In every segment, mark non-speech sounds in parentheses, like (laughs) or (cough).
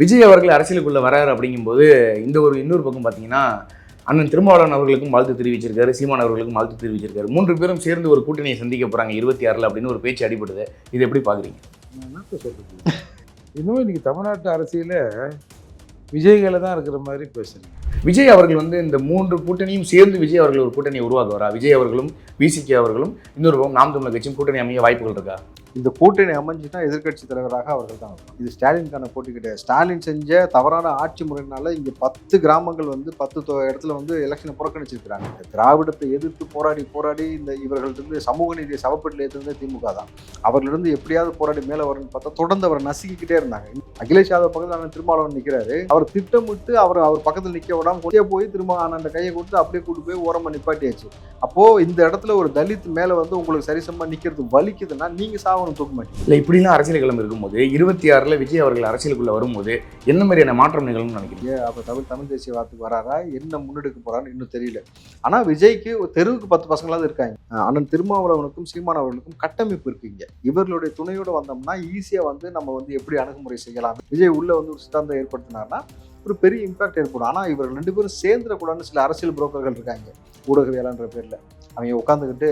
விஜய் அவர்கள் அரசியலுக்குள்ள வராரு அப்படிங்கும்போது இந்த ஒரு இன்னொரு பக்கம் பார்த்தீங்கன்னா அண்ணன் திருமாவளவன் அவர்களுக்கும் வாழ்த்து தெரிவிச்சிருக்காரு சீமான் அவர்களுக்கும் வாழ்த்து தெரிவிச்சிருக்காரு. மூன்று பேரும் சேர்ந்து ஒரு கூட்டணியை சந்திக்க போறாங்க இருபத்தி ஆறில் அப்படின்னு ஒரு பேச்சு அடிபடுது. இது எப்படி சொல்றது இன்னும் இன்னைக்கு தமிழ்நாட்டு அரசியல விஜய்களை தான் இருக்கிற மாதிரி பேசுறீங்க. விஜய் அவர்கள் வந்து இந்த மூன்று கூட்டணியும் சேர்ந்து விஜய் அவர்கள் ஒரு கூட்டணியை உருவாக்குவாரா? விஜய் அவர்களும் விசிகே அவர்களும் இன்னொரு பக்கம் நாம் தமிழர் கட்சியும் கூட்டணி அமைய வாய்ப்புகள் இருக்கா? இந்த கூட்டணி அமைஞ்சுட்டா எதிர்க்கட்சி தலைவராக அவர்கள் தான் இது ஸ்டாலினுக்கான போட்டி கிடையாது. ஸ்டாலின் செஞ்ச தவறான ஆட்சி முறையினால இங்கே பத்து கிராமங்கள் வந்து பத்து தொ- இடத்துல வந்து எலெக்ஷனை புறக்கணிச்சிருக்கிறாங்க. இந்த திராவிடத்தை எதிர்த்து போராடி போராடி இந்த இவர்களிருந்து சமூக நீதியை சவப்பட்டில் ஏற்றுனதே திமுக தான். அவர்களிருந்து எப்படியாவது போராடி மேலே வரணும்னு பார்த்தா தொடர்ந்து அவரை நசுக்கிக்கிட்டே இருந்தாங்க. அகிலேஷ் யாதவ் பக்கத்தில் ஆனால் திருமாவளவன் நிற்கிறாரு அவர் திட்டமிட்டு அவர் அவர் பக்கத்தில் நிற்க விடாமல் கொண்டே போய் திரும்ப அந்த கையை கொடுத்து அப்படியே கூட்டு போய் ஓரமாக நிப்பாட்டியாச்சு. அப்போது இந்த இடத்துல ஒரு தலித் மேலே வந்து உங்களுக்கு சரிசமா நிற்கிறது வலிக்குதுன்னா நீங்க சாவணும் தூக்க மாட்டீங்க இல்லை இப்படிலாம் அரசியல் களம் இருக்கும்போது இருபத்தி ஆறில் விஜய் அவர்கள் அரசியலுக்குள்ள வரும்போது என்ன மாதிரியான மாற்றம் நிகழும்னு நினைக்கிறீங்க? அப்போ தமிழ் தமிழ் தேசிய வார்த்தைக்கு வராரா? என்ன முன்னெடுக்க போறான்னு இன்னும் தெரியல. ஆனா விஜய்க்கு தெருவுக்கு பத்து பசங்களாவது இருக்காங்க. அண்ணன் திருமாவளவனுக்கும் சீமான் அவர்களுக்கும் கட்டமைப்பு இருக்குங்க இவர்களுடைய துணையோட வந்தோம்னா ஈஸியா வந்து நம்ம வந்து எப்படி அணுகுமுறை செய்யலாம்? விஜய் உள்ள வந்து ஒரு சித்தாந்தம் ஏற்படுத்தினார்னா ஒரு பெரிய இம்பாக்ட் ஏற்படும். ஆனா இவர்கள் ரெண்டு பேரும் சேர்ந்துடக்கூடாதுன்னு சில அரசியல் புரோக்கர்கள் இருக்காங்க. ஊடகவியலான்ற பேர்ல. அவங்க உட்காந்துக்கிட்டு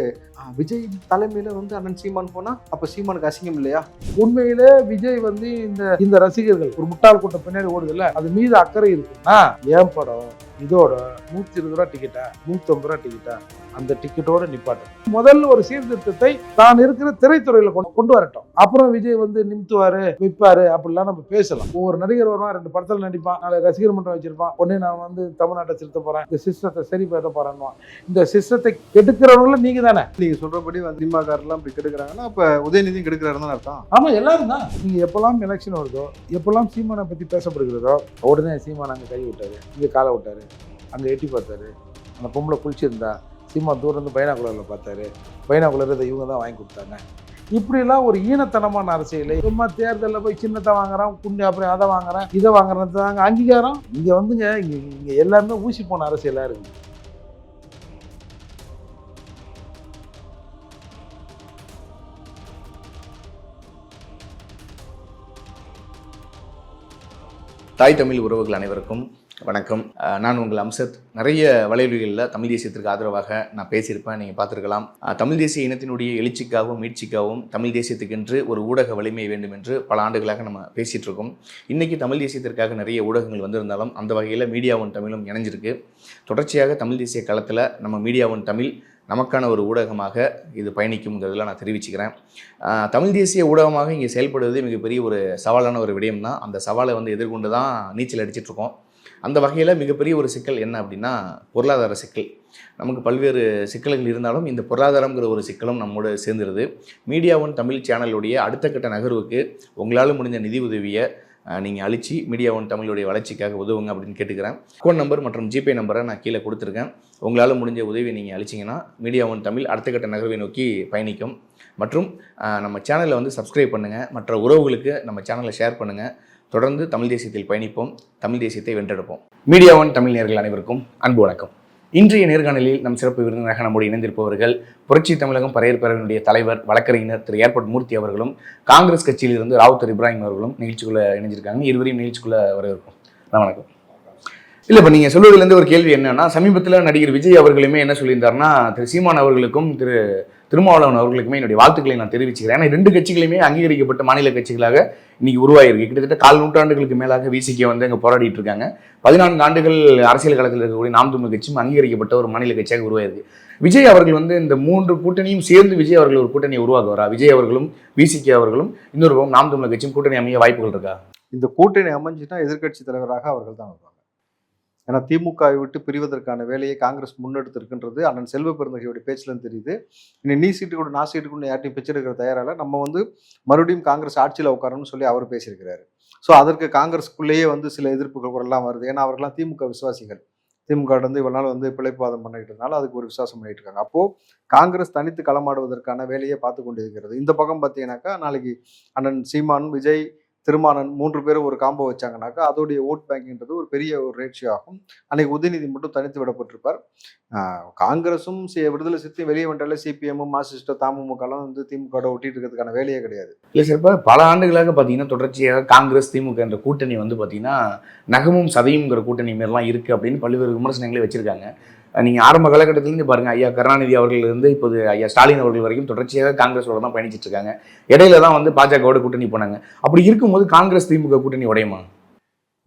விஜய் தலைமையில வந்து அண்ணன் சீமான் போனா அப்ப சீமானுக்கு அசிங்கம் இல்லையா? உண்மையிலே விஜய் வந்து இந்த இந்த ரசிகர்கள் ஒரு முட்டாள் கூட்டம் பின்னாடி ஓடுதுல்ல அது மீது அக்கறை இருக்குன்னா ஏன் படம்? இதோட நூத்தி இருபது ரூபா டிக்கெட்டா நூத்தி ஐம்பது ரூபா டிக்கெட்டா அந்த டிக்கெட்டோட நிப்பாட்டும் முதல்ல ஒரு சீர்திருத்தத்தை தான் இருக்கிற திரைத்துறையில கொண்டு கொண்டு வரட்டும். அப்புறம் விஜய் வந்து நிமித்துவாரு விற்பாரு அப்படிலாம் நம்ம பேசலாம். ஒவ்வொரு நடிகர் வருவான் ரெண்டு படத்துல நடிப்பான் நாளை ரசிகர் மன்றம் வச்சிருப்பான். உடனே நான் வந்து தமிழ்நாட்டை திருத்த போறேன். இந்த சிஸ்டத்தை சரி பண்ண போறேன்னுவான். இந்த சிஸ்டத்தை கெடுக்கிறவங்களும் நீங்க தானே நீங்க சொல்றபடி வந்து திமுகலாம் இப்படி கெடுக்குறாங்கன்னா அப்ப உதயநிதியும் கெடுக்கிறாருன்னு அர்த்தம். ஆமா எல்லாரும் தான் நீங்க எப்பெல்லாம் எலெக்ஷன் வருதோ எப்பெல்லாம் சீமானை பத்தி பேசப்படுகிறதோ உடனே சீமான் அங்க கை விட்டாரு இங்க காலை விட்டாரு அங்க எட்டி பார்த்தாரு. அந்த பொம்பளை குளிச்சிருந்தா சீமா தூரம் இருந்து பைனாகுலர்ல பார்த்தாரு. பைனாகுலர் இதை இவங்க தான் வாங்கி கொடுத்தாங்க. இப்படிலாம் ஒரு ஈனத்தனமான அரசியல். சும்மா தேர்தலில் போய் சின்னத்தை வாங்குறான் குண்டி அப்புறம் அதை வாங்குறான் இதை வாங்குறது தாங்க அங்கீகாரம். இங்க வந்துங்க இங்க இங்க எல்லாருமே ஊசி போன அரசியலாக இருக்கு. தாய் தமிழ் உறவுகள் அனைவருக்கும் வணக்கம். நான் உங்கள் அம்சத். நிறைய வலைவலிகளில் தமிழ் தேசியத்திற்கு ஆதரவாக நான் பேசியிருப்பேன் நீங்கள் பார்த்துருக்கலாம். தமிழ் தேசிய இனத்தினுடைய எழுச்சிக்காகவும் மீட்சிக்காகவும் தமிழ் தேசியத்துக்கென்று ஒரு ஊடக வலிமை வேண்டும் என்று பல ஆண்டுகளாக நம்ம பேசிகிட்டு இருக்கோம் இன்றைக்கி தமிழ் தேசியத்திற்காக நிறைய ஊடகங்கள் வந்திருந்தாலும் அந்த வகையில் மீடியாவும் தமிழும் இணைஞ்சிருக்கு. தொடர்ச்சியாக தமிழ் தேசிய களத்தில் நம்ம மீடியாவும் தமிழ் நமக்கான ஒரு ஊடகமாக இது பயணிக்கும்ங்கிறதுல நான் தெரிவிச்சுக்கிறேன். தமிழ் தேசிய ஊடகமாக இங்கே செயல்படுவது மிகப்பெரிய ஒரு சவாலான ஒரு விடயம் தான் அந்த சவாலை வந்து எதிர்கொண்டு தான் நீச்சல் அடிச்சிட்ருக்கோம் அந்த வகையில் மிகப்பெரிய ஒரு சிக்கல் என்ன அப்படின்னா பொருளாதார சிக்கல். நமக்கு பல்வேறு சிக்கல்கள் இருந்தாலும் இந்த பொருளாதாரங்கிற ஒரு சிக்கலும் நம்மோடு சேர்ந்துருது. மீடியா ஒன் தமிழ் சேனலுடைய அடுத்த கட்ட நகர்வுக்கு உங்களால் முடிஞ்ச நிதி உதவியை நீங்கள் அழிச்சு மீடியா ஒன் தமிழுடைய வளர்ச்சிக்காக உதவுங்க அப்படின்னு கேட்டுக்கிறேன். ஃபோன் நம்பர் மற்றும் ஜிபே நம்பரை நான் கீழே கொடுத்துருக்கேன். உங்களால் முடிஞ்ச உதவியை நீங்கள் அழிச்சிங்கன்னா மீடியா ஒன் தமிழ் அடுத்த கட்ட நகர்வை நோக்கி பயணிக்கும். மற்றும் நம்ம சேனலை வந்து சப்ஸ்கிரைப் பண்ணுங்கள் மற்ற உறவுகளுக்கு நம்ம சேனலை ஷேர் பண்ணுங்கள் தொடர்ந்து தமிழ் தேசியத்தில் பயணிப்போம் தமிழ் தேசியத்தை வென்றெடுப்போம். மீடியா ஒன் தமிழ் நேர்கள் அனைவருக்கும் அன்பு வணக்கம். இன்றைய நேர்காணலில் நம் சிறப்பு விருந்தினராக நம்முடைய இணைந்திருப்பவர்கள் புரட்சி தமிழகம் பரையர் பேரவையினுடைய தலைவர் வழக்கறிஞர் திரு. ஏர்போர்ட் மூர்த்தி அவர்களும் காங்கிரஸ் கட்சியிலிருந்து ராவுத்தர் இப்ராஹிம் அவர்களும் நிகழ்ச்சிக்குள்ள இணைஞ்சிருக்காங்க. இருவரையும் நிகழ்ச்சிக்குள்ள வரவேற்கும். வணக்கம். இல்லை இப்போ நீங்கள் சொல்வதிலேருந்து ஒரு கேள்வி என்னன்னா சமீபத்தில் நடிகர் விஜய் அவர்களுமே என்ன சொல்லியிருந்தாருன்னா திரு. சீமான் அவர்களுக்கும் திரு. திருமாவளவன் அவர்களுக்குமே என்னுடைய வாழ்த்துக்களை நான் தெரிவிச்சுக்கிறேன். ஏன்னா ரெண்டு கட்சிகளுமே அங்கீகரிக்கப்பட்ட மாநில கட்சிகளாக இன்னைக்கு உருவாயிருக்கு. கிட்டத்தட்ட கால் நூற்றாண்டுகளுக்கு மேலாக விசிகே வந்து அங்கே போராடிட்டு இருக்காங்க. பதினான்கு ஆண்டுகள் அரசியல் களத்தில் இருக்கக்கூடிய நாம் தமிழ் கட்சியும் அங்கீகரிக்கப்பட்ட ஒரு மாநில கட்சியாக உருவாயிருக்கு. விஜய் அவர்கள் வந்து இந்த மூன்று கூட்டணியும் சேர்ந்து விஜய் அவர்கள் ஒரு கூட்டணியை உருவாக்குவாரா? விஜய் அவர்களும் விசிகே அவர்களும் இன்னொரு நாம் தமிழ் கட்சியும் கூட்டணி அமைய வாய்ப்புகள் இருக்கா? இந்த கூட்டணி அமைஞ்சுன்னா எதிர்க்கட்சி தலைவராக அவர்கள் தான் வருவாங்க. ஏன்னா திமுகவை விட்டு பிரிவதற்கான வேலையை காங்கிரஸ் முன்னெடுத்திருக்குன்றது. அண்ணன் செல்வ பெருந்தகையோட பேச்சிலும் தெரியுது. இனி நீ சீட்டு கூட நான் சீட்டு கூட யார்ட்டையும் பிச்செடுக்கிற தயாரால நம்ம வந்து மறுபடியும் காங்கிரஸ் ஆட்சியில் உட்காரணும்னு சொல்லி அவர் பேசியிருக்கிறாரு. ஸோ அதற்கு காங்கிரஸ்க்குள்ளேயே வந்து சில எதிர்ப்புகள் குரல்லாம் வருது. ஏன்னா அவர்கள்லாம் திமுக விசுவாசிகள். திமுக வந்து இவ்வளோ நாள் வந்து பிழைப்பாதம் பண்ணிட்டு இருந்தாலும் அதுக்கு ஒரு விசுவாசம் பண்ணிட்டு இருக்காங்க அப்போது காங்கிரஸ் தனித்து களமாடுவதற்கான வேலையை பார்த்து கொண்டிருக்கிறது. இந்த பக்கம் பார்த்தீங்கன்னாக்கா நாளைக்கு அண்ணன் சீமான் விஜய் திருமானன் மூன்று பேரும் ஒரு காம்போ வச்சாங்கனாக்கா அதோடைய ஓட் பேங்கின்றது ஒரு பெரிய ஒரு ரேட்சியோ ஆகும். அன்னைக்கு உதயநிதி மட்டும் தனித்து விடப்பட்டிருப்பார். காங்கிரஸும் விடுதலை சிறுத்தையும் வெளியே வந்தாலே சிபிஎம்மும் மார்க்சிஸ்டோ தமுகலாம் வந்து திமுக ஒட்டிட்டு இருக்கிறதுக்கான வேலையே கிடையாது. இல்லை சார் இப்போ பல ஆண்டுகளாக பார்த்தீங்கன்னா தொடர்ச்சியாக காங்கிரஸ் திமுக என்ற கூட்டணி வந்து பார்த்தீங்கன்னா நகமும் சதையும்ங்கிற கூட்டணி மாரிலாம் இருக்குது அப்படின்னு பல்வேறு விமர்சனங்களே வச்சுருக்காங்க. நீங்கள் ஆரம்ப காலகட்டத்திலேருந்து பாருங்கள் ஐயா கருணாநிதி அவர்களிருந்து இப்போது ஐயா ஸ்டாலின் அவர்கள் வரைக்கும் தொடர்ச்சியாக காங்கிரஸோட தான் பயணிச்சிட்டு இருக்காங்க இடையில தான் வந்து பாஜகவோட கூட்டணி போனாங்க. அப்படி இருக்கும்போது காங்கிரஸ் திமுக கூட்டணி உடையுமா?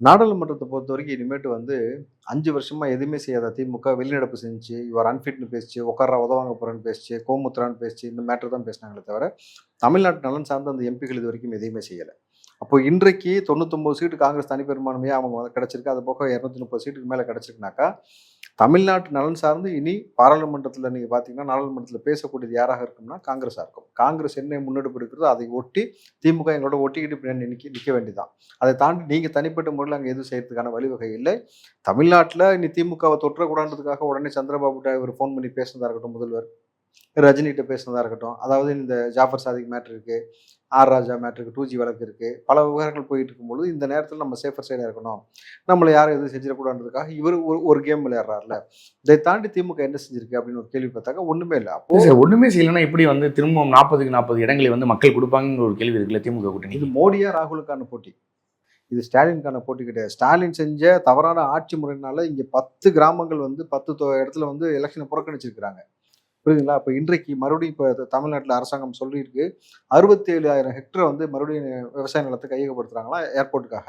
நாடாளுமன்றத்தை பொறுத்த வரைக்கும் இனிமேட்டு வந்து அஞ்சு வருஷமா எதுவுமே செய்யாத திமுக வெளிநடப்பு செஞ்சு இவர் அன்ஃபிட்னு பேசிச்சு உட்கார உதவாங்க போறேன்னு பேசிச்சு கோமுத்ரான்னு பேசிச்சு இந்த மேட்டர் தான் பேசினாங்களே தவிர தமிழ்நாட்டு நலன் சார்ந்த அந்த எம்பிக்கள் இது வரைக்கும் எதையுமே செய்யலை. அப்போ இன்றைக்கு தொண்ணூத்தொம்பது சீட்டு காங்கிரஸ் தனிப்பெரும்பான்மையாக அவங்க வந்து கிடைச்சிருக்கு. அது போக இரநூத்தி முப்பது சீட்டுக்கு மேலே கிடைச்சிருக்குனாக்கா தமிழ்நாட்டு நலன் சார்ந்து இனி பாராளுமன்றத்தில் நீங்கள் பார்த்தீங்கன்னா நாடாளுமன்றத்தில் பேசக்கூடியது யாராக இருக்கும்னா காங்கிரஸாக இருக்கும். காங்கிரஸ் என்ன முன்னெடுப்பு இருக்கிறதோ அதை ஒட்டி திமுக எங்களோட ஒட்டிக்கிட்டு நிற்க நிற்க வேண்டியதான் அதை தாண்டி நீங்கள் தனிப்பட்ட முறையில் அங்கே எதுவும் செய்யறதுக்கான வழிவகை இல்லை. தமிழ்நாட்டில் இனி திமுகவை தொற்றக்கூடாதுக்காக உடனே சந்திரபாபு இவர் ஃபோன் பண்ணி பேசினதாக இருக்கட்டும் முதல்வர். ரஜினிகிட்ட பேசுனதா இருக்கட்டும். அதாவது இந்த ஜாஃபர் சாதிக் மேட்ரு இருக்கு. ஆர் ராஜா மேட்ருக்கு டூ ஜி வழக்கு இருக்கு. பல விவகாரங்கள் போயிட்டு இருக்கும்பொழுது இந்த நேரத்தில் நம்ம சேஃபர் சைடாக இருக்கணும். நம்மளை யாரும் எதுவும் செஞ்சிடக்கூடாதுக்காக இவர் ஒரு ஒரு கேம் விளையாடுறாருல. இதை தாண்டி திமுக என்ன செஞ்சிருக்கு அப்படின்னு ஒரு கேள்வி பார்த்தாக்க ஒண்ணுமே இல்லை. அப்போ ஒன்றுமே செய்யலைன்னா எப்படி வந்து திரும்பவும் நாற்பதுக்கு நாற்பது இடங்களை வந்து மக்கள் கொடுப்பாங்கன்னு ஒரு கேள்வி இருக்குல்ல திமுக கூட்டணி இது மோடியா ராகுலுக்கான போட்டி. இது ஸ்டாலினுக்கான போட்டி கிடையாது. ஸ்டாலின் செஞ்ச தவறான ஆட்சி முறையினால இங்க பத்து கிராமங்கள் வந்து பத்து இடத்துல வந்து எலெக்ஷனை புறக்கணிச்சிருக்கிறாங்க. புரியுதுங்களா? இப்போ இன்றைக்கு மறுபடியும் இப்போ தமிழ்நாட்டில் அரசாங்கம் சொல்லியிருக்கு அறுபத்தி ஏழாயிரம் ஹெக்டர் வந்து மறுபடியும் விவசாய நிலத்தை கையகப்படுத்துகிறாங்களா ஏர்போர்ட்டுக்காக.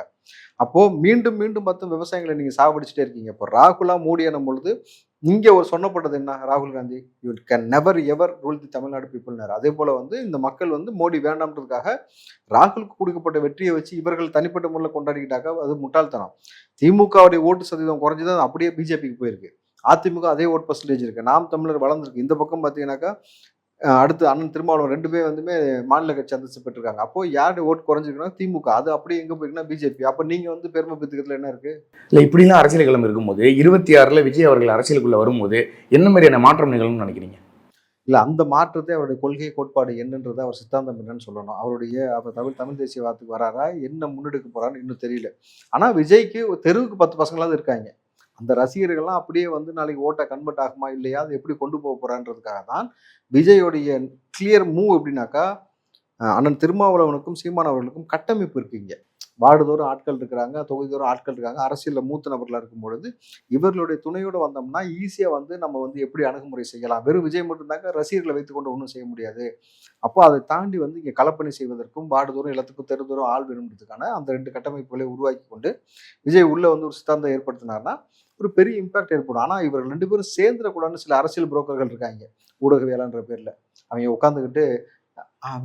அப்போது மீண்டும் மீண்டும் பத்து விவசாயங்களை நீங்கள் சாவடிச்சுட்டே இருக்கீங்க. இப்போ ராகுலா மோடி எனும் பொழுது இங்கே ஒரு சொன்னப்பட்டது என்ன? ராகுல் Gandhi you can never ever rule the Tamil Nadu பீப்புள்னார் அதே போல் வந்து இந்த மக்கள் வந்து மோடி வேண்டாம்ன்றதுக்காக ராகுலுக்கு கொடுக்கப்பட்ட வெற்றியை வச்சு இவர்கள் தனிப்பட்ட முறையில் கொண்டாடிக்கிட்டாக்க அது முட்டாள்தனம். திமுகவுடைய ஓட்டு சதவீதம் குறைஞ்சது அப்படியே பிஜேபிக்கு போயிருக்கு. அதிமுக அதே ஓட் பர்சன்டேஜ் இருக்கு. நாம் தமிழர் வளர்ந்துருக்கு. இந்த பக்கம் பார்த்தீங்கன்னாக்கா அடுத்து அண்ணன் திருமாவளவன் ரெண்டு பேர் வந்துமே மாநில கட்சி அந்தஸ்து பெற்றிருக்காங்க. அப்போ யாரு ஓட் குறைஞ்சிருக்குன்னா திமுக. அது அப்படியே எங்க போயிருக்குன்னா பிஜேபி. அப்போ நீங்க வந்து பெருமை பெற்றுக்கிறதுல என்ன இருக்கு? இல்லை இப்படிலாம் அரசியல் களம் இருக்கும்போது இருபத்தி ஆறில் விஜய் அவர்கள் அரசியலுக்குள்ள வரும்போது என்ன மாதிரியான மாற்றம் நிகழும்னு நினைக்கிறீங்க? இல்ல அந்த மாற்றத்தை அவருடைய கொள்கை கோட்பாடு என்னன்றதை அவர் சித்தாந்தம் என்னன்னு சொல்லணும். அவருடைய அவர் தமிழ் தமிழ் தேசியவாதத்துக்கு வராரா? என்ன முன்னெடுக்க போறான்னு இன்னும் தெரியல. ஆனா விஜய்க்கு தெருவுக்கு பத்து பசங்களாவது இருக்காங்க. அந்த ரசிகர்கள்லாம் அப்படியே வந்து நாளைக்கு ஓட்டை கன்வெர்ட் ஆகுமா இல்லையா? அது எப்படி கொண்டு போக போகிறான்றதுக்காக தான் விஜயோடைய கிளியர் மூவ் எப்படின்னாக்கா அண்ணன் திருமாவளவனுக்கும் சீமான் அவர்களுக்கும் கட்டமைப்பு இருக்குங்க வார்டுதோறும் ஆட்கள் இருக்கிறாங்க தொகுதிதோறும் ஆட்கள் இருக்காங்க. அரசியலில் மூத்த நபர்களாக இருக்கும் பொழுது இவர்களுடைய துணையோட வந்தோம்னா ஈஸியாக வந்து நம்ம வந்து எப்படி அணுகுமுறை செய்யலாம்? வெறும் விஜய் மட்டும்தாங்க ரசிகர்களை வைத்துக்கொண்டு ஒன்றும் செய்ய முடியாது. அப்போ அதை தாண்டி வந்து இங்கே கலப்பணி செய்வதற்கும் வார்டுதோறும் எல்லாத்துக்கும் தெருதோறும் ஆள் வேணுன்றதுக்கான அந்த ரெண்டு கட்டமைப்புகளை உருவாக்கி கொண்டு விஜய் உள்ளே வந்து ஒரு சித்தாந்தம் ஏற்படுத்தினார்னா ஒரு பெரிய இம்பாக்ட் ஏற்படும். ஆனால் இவர்கள் ரெண்டு பேரும் சேர்ந்துடக்கூடாதுன்னு சில அரசியல் புரோக்கர்கள் இருக்காங்க. ஊடகவியலான்ற பேரில். அவங்க உட்காந்துக்கிட்டு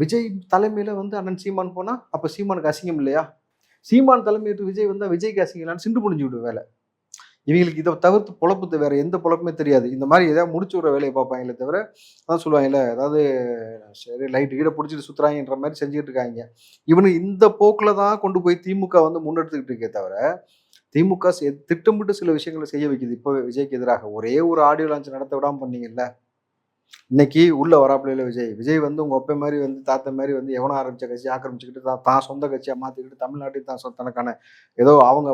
விஜய் தலைமையில் வந்து அண்ணன் சீமான் போனால் அப்போ சீமானுக்கு அசிங்கம் இல்லையா? சீமான் தலைமையிட்டு விஜய் வந்தால் விஜய்க்கு அசிங்கலான்னு சிண்டு முடிஞ்சு விடு வேலை. இவங்களுக்கு இதை தவிர்த்து பொழப்பு வேற எந்த பொழப்புமே தெரியாது. இந்த மாதிரி ஏதாவது முடிச்சு விட்ற வேலையை பார்ப்பாங்களே தவிர அதான் சொல்லுவாங்கல்ல அதாவது சரி லைட் கீழே பிடிச்சிட்டு சுற்றுறாங்கன்ற மாதிரி செஞ்சுக்கிட்டு இருக்காங்க. இவனு இந்த போக்கில் தான் கொண்டு போய் திமுக வந்து முன்னெடுத்துக்கிட்டு இருக்கே தவிர திமுக செ- திட்டமிட்டு சில விஷயங்களை செய்ய வைக்குது. இப்போ விஜய்க்கு எதிராக ஒரே ஒரு ஆடியோ லான்ச் நடத்த விடாமல் பண்ணீங்கல்ல? இன்னைக்கு உள்ள வராப்புல விஜய். விஜய் வந்து உங்க ஒப்பை மாதிரி வந்து தாத்த மாதிரி வந்து எவனோ ஆரம்பிச்ச கட்சி ஆக்கிரமிச்சுக்கிட்டு தான் தான் சொந்த கட்சியாக மாத்திக்கிட்டு தமிழ்நாட்டில் தான் தனக்கான ஏதோ அவங்க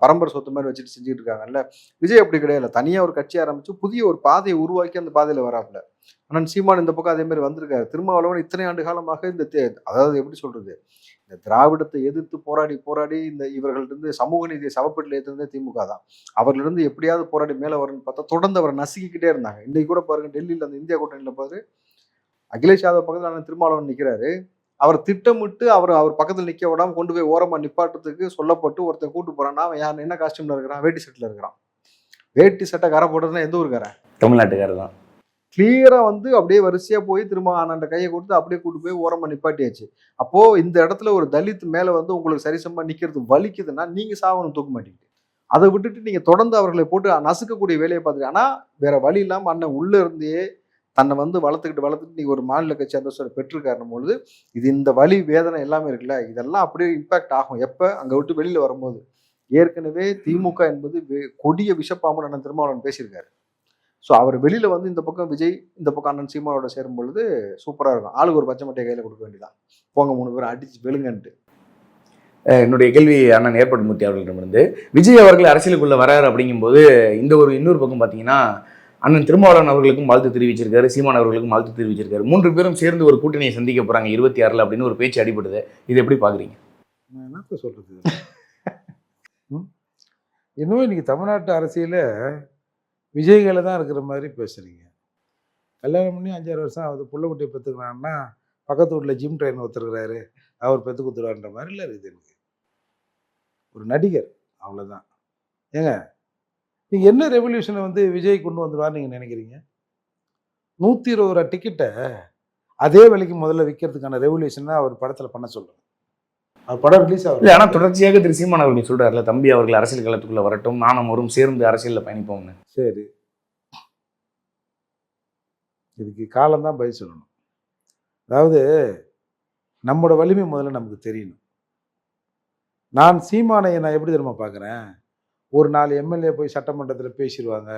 பரம்பரை சொத்து மாதிரி வச்சுட்டு செஞ்சுட்டு இருக்காங்கல்ல? விஜய் அப்படி கிடையாது தனியா ஒரு கட்சி ஆரம்பிச்சு புதிய ஒரு பாதையை உருவாக்கி அந்த பாதையில வராப்புல. ஆனால் சீமான் இந்த பக்கம் அதே மாதிரி வந்திருக்காரு. திருமாவளவன் இத்தனை ஆண்டு காலமாக இந்த தே- அதாவது எப்படி சொல்றது? இந்த திராவிடத்தை எதிர்த்து போராடி போராடி இந்த இவர்களிருந்து சமூக நீதியை சவப்பட்டில் ஏற்றிருந்தே திமுக தான். அவர்களிருந்து எப்படியாவது போராடி மேலே வரும்னு பார்த்தா தொடர்ந்து அவரை நசுக்கிக்கிட்டே இருந்தாங்க. இன்னைக்கு கூட பாருங்க டெல்லியில் அந்த இந்தியா கூட்டணியில் பாரு அகிலேஷ் யாதவ் பக்கத்தில் ஆனால் திருமாவளவன் நிற்கிறாரு அவர் திட்டமிட்டு அவர் அவர் பக்கத்தில் நிற்க விடாமல் கொண்டு போய் ஓரமாக நிப்பாட்டத்துக்கு சொல்லப்பட்டு ஒருத்தர் கூட்டு போகிறான்னா அவன் யார் என்ன காஸ்டியூமில் இருக்கிறான்? வேட்டி சட்டில் இருக்கிறான். வேட்டி சட்டை கரை போட்டதுன்னா எந்த ஊருக்காரன்? தமிழ்நாட்டுக்காரர் தான். கிளியரா வந்து அப்படியே வரிசையா போய் திரும்ப அண்ணன் கையை கொடுத்து அப்படியே கூட்டு போய் ஓரமா நிப்பாட்டியாச்சு. அப்போ இந்த இடத்துல ஒரு தலித் மேல வந்து உங்களுக்கு சரிசமா நிக்கிறது வலிக்குதுன்னா நீங்க சாவணும் தூக்க மாட்டீங்க. அதை விட்டுட்டு நீங்க தொடர்ந்து அவர்களை போட்டு நசுக்கக்கூடிய வேலையை பார்த்துட்டு ஆனா வேற வழி இல்லாம அண்ணன் உள்ள இருந்தே தன்னை வந்து வளர்த்துக்கிட்டு வளர்த்துக்கிட்டு நீங்க ஒரு மாநில கட்சி அந்தஸ்தோட பெற்றிருக்காருன்னும் பொழுது இது இந்த வலி வேதனை எல்லாமே இருக்குல்ல இதெல்லாம் அப்படியே இம்பாக்ட் ஆகும். எப்ப? அங்க விட்டு வெளியில வரும்போது. ஏற்கனவே திமுக என்பது கொடிய விஷப்பாம்பு அண்ணன் திருமாவளவன் பேசியிருக்காரு. ஸோ அவர் வெளியில வந்து இந்த பக்கம் விஜய் இந்த பக்கம் அண்ணன் சீமானோட சேரும் பொழுது சூப்பரா இருக்கும். ஆளுக்கு ஒரு பச்சை மட்டையை கையில கொடுக்க வேண்டியதான் போங்க மூணு பேரும் அடிச்சு வெளுங்கன்ட்டு. என்னுடைய கேள்வி அண்ணன் ஏற்படுமூர்த்தி அவர்களிடமிருந்து. விஜய் அவர்கள் அரசியலுக்குள்ள வராரு அப்படிங்கும்போது இந்த ஒரு இன்னொரு பக்கம் பார்த்தீங்கன்னா அண்ணன் திருமாவளவன் அவர்களுக்கும் வாழ்த்து தெரிவிச்சிருக்காரு சீமான் அவர்களுக்கும் வாழ்த்து தெரிவிச்சிருக்காரு. மூன்று பேரும் சேர்ந்து ஒரு கூட்டணியை சந்திக்க போறாங்க இருபத்தி ஆறுல அப்படின்னு ஒரு பேச்சு அடிபடுது. இது எப்படி பாக்குறீங்க? நான் என்னத்த (laughs) ம்? இன்னும் இன்னைக்கு தமிழ்நாட்டு அரசியல விஜய்களை தான் இருக்கிற மாதிரி பேசுகிறீங்க கல்யாணம் பண்ணி அஞ்சாறு வருஷம் ஆகுது. புள்ள குட்டியை பெற்றுக்கிறான்னா பக்கத்து வீட்டில் ஜிம் ட்ரெயின் ஒத்துருக்கிறாரு அவர் பெற்று கொடுத்துருவான்ற மாதிரிலாம் இருக்குது எனக்கு. ஒரு நடிகர் அவ்வளோதான் ஏங்க நீங்கள் என்ன ரெவல்யூஷனை வந்து விஜய் கொண்டு வந்துடுவார்னு நீங்கள் நினைக்கிறீங்க? நூற்றி இருபது ரூபா டிக்கெட்டை அதே விலைக்கு முதல்ல விற்கிறதுக்கான ரெவல்யூஷனை அவர் படத்தில் பண்ண சொல்லுங்கள் படம் ரிலீஸ் ஆகும் இல்ல ஆனா தொடர்ச்சியாக திரு சீமான் அவர்கள் சொல்றாருல தம்பி அவர்கள் அரசியல் களத்துக்குள்ள வரட்டும் நானும் வரும் சேர்ந்து அரசியல்ல பயணிப்போம்னு. சரி. இதுக்கு காலம்தான் பதில் சொல்லணும். அதாவது நம்மளோட வலிமை முதல்ல நமக்கு தெரியணும். நான் சீமானை நான் எப்படி தெரியுமா பார்க்குறேன் ஒரு நாலு எம்எல்ஏ போய் சட்டமன்றத்தில் பேசிடுவாங்க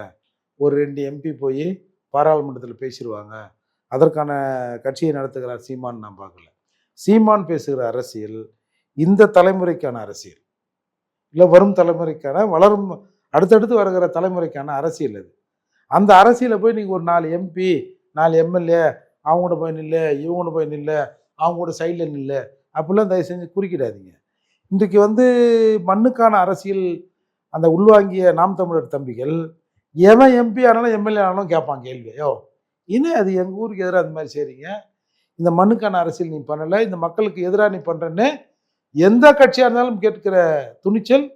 ஒரு ரெண்டு எம்பி போய் பாராளுமன்றத்தில் பேசிடுவாங்க அதற்கான கட்சியை நடத்துகிறார் சீமான் நான் பார்க்கல சீமான் பேசுகிற அரசியல் இந்த தலைமுறைக்கான அரசியல். இல்லை வரும் தலைமுறைக்கான வளரும் அடுத்தடுத்து வருகிற தலைமுறைக்கான அரசியல் அது. அந்த அரசியலை போய் நீங்கள் ஒரு நாலு எம்பி நாலு எம்எல்ஏ அவங்க கூட போய் நில்ல இவங்க போய் நில்ல அவங்களோட சைடில் நில்ல அப்படிலாம் தயவு செஞ்சு குறுக்கிடாதீங்க. இன்றைக்கு வந்து மண்ணுக்கான அரசியல் அந்த உள்வாங்கிய நாம் தமிழர் தம்பிகள் எவன் எம்பி ஆனாலும் எம்எல்ஏ ஆனாலும் கேட்பான் கேள்வியோ இன்னும் அது எங்கள் ஊருக்கு எதிராக அந்த மாதிரி செய்கிறீங்க இந்த மண்ணுக்கான அரசியல் நீ பண்ணலை இந்த மக்களுக்கு எதிராக நீ பண்ணுறேன்னு எந்த கட்சியாக இருந்தாலும் கேட்கிற துணிச்சல்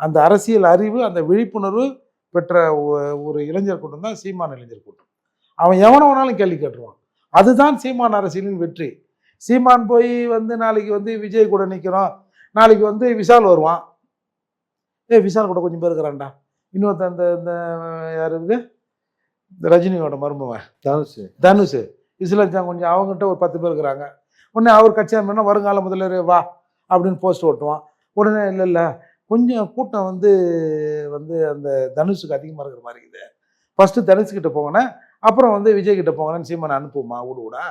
அந்த அரசியல் அறிவு அந்த விழிப்புணர்வு பெற்ற ஒரு இளைஞர் கூட்டம் தான் சீமான் இளைஞர் கூட்டம். அவன் எவனை வேணாலும் கேள்வி கேட்டுருவான். அதுதான் சீமான் அரசியலின் வெற்றி. சீமான் போய் வந்து நாளைக்கு வந்து விஜய் கூட நிற்கிறோம் நாளைக்கு வந்து விஷால் வருவான். ஏய் விஷால் கூட கொஞ்சம் பேர் இருக்கிறான்டா. இன்னொருத்தன் இந்த இந்த யார் இது? இந்த ரஜினியோட மருமவன். தனுஷ் தனுஷ் விசிலஞ்சான் கொஞ்சம். அவங்ககிட்ட ஒரு பத்து பேர் இருக்கிறாங்க. உடனே அவர் கட்சியாக இருந்தால் வருங்கால முதல்வர் வா. அப்படின்னு போஸ்ட் ஓட்டுவான். உடனே இல்லை இல்லை கொஞ்சம் கூட்டம் வந்து வந்து அந்த தனுஷுக்கு அதிகமாக இருக்கிற மாதிரி இருக்குது. ஃபஸ்ட்டு தனுஷ்கிட்ட போங்கண்ணே அப்புறம் வந்து விஜய் கிட்ட போங்கன்னு சீமான் அனுப்புமா விடு விடா.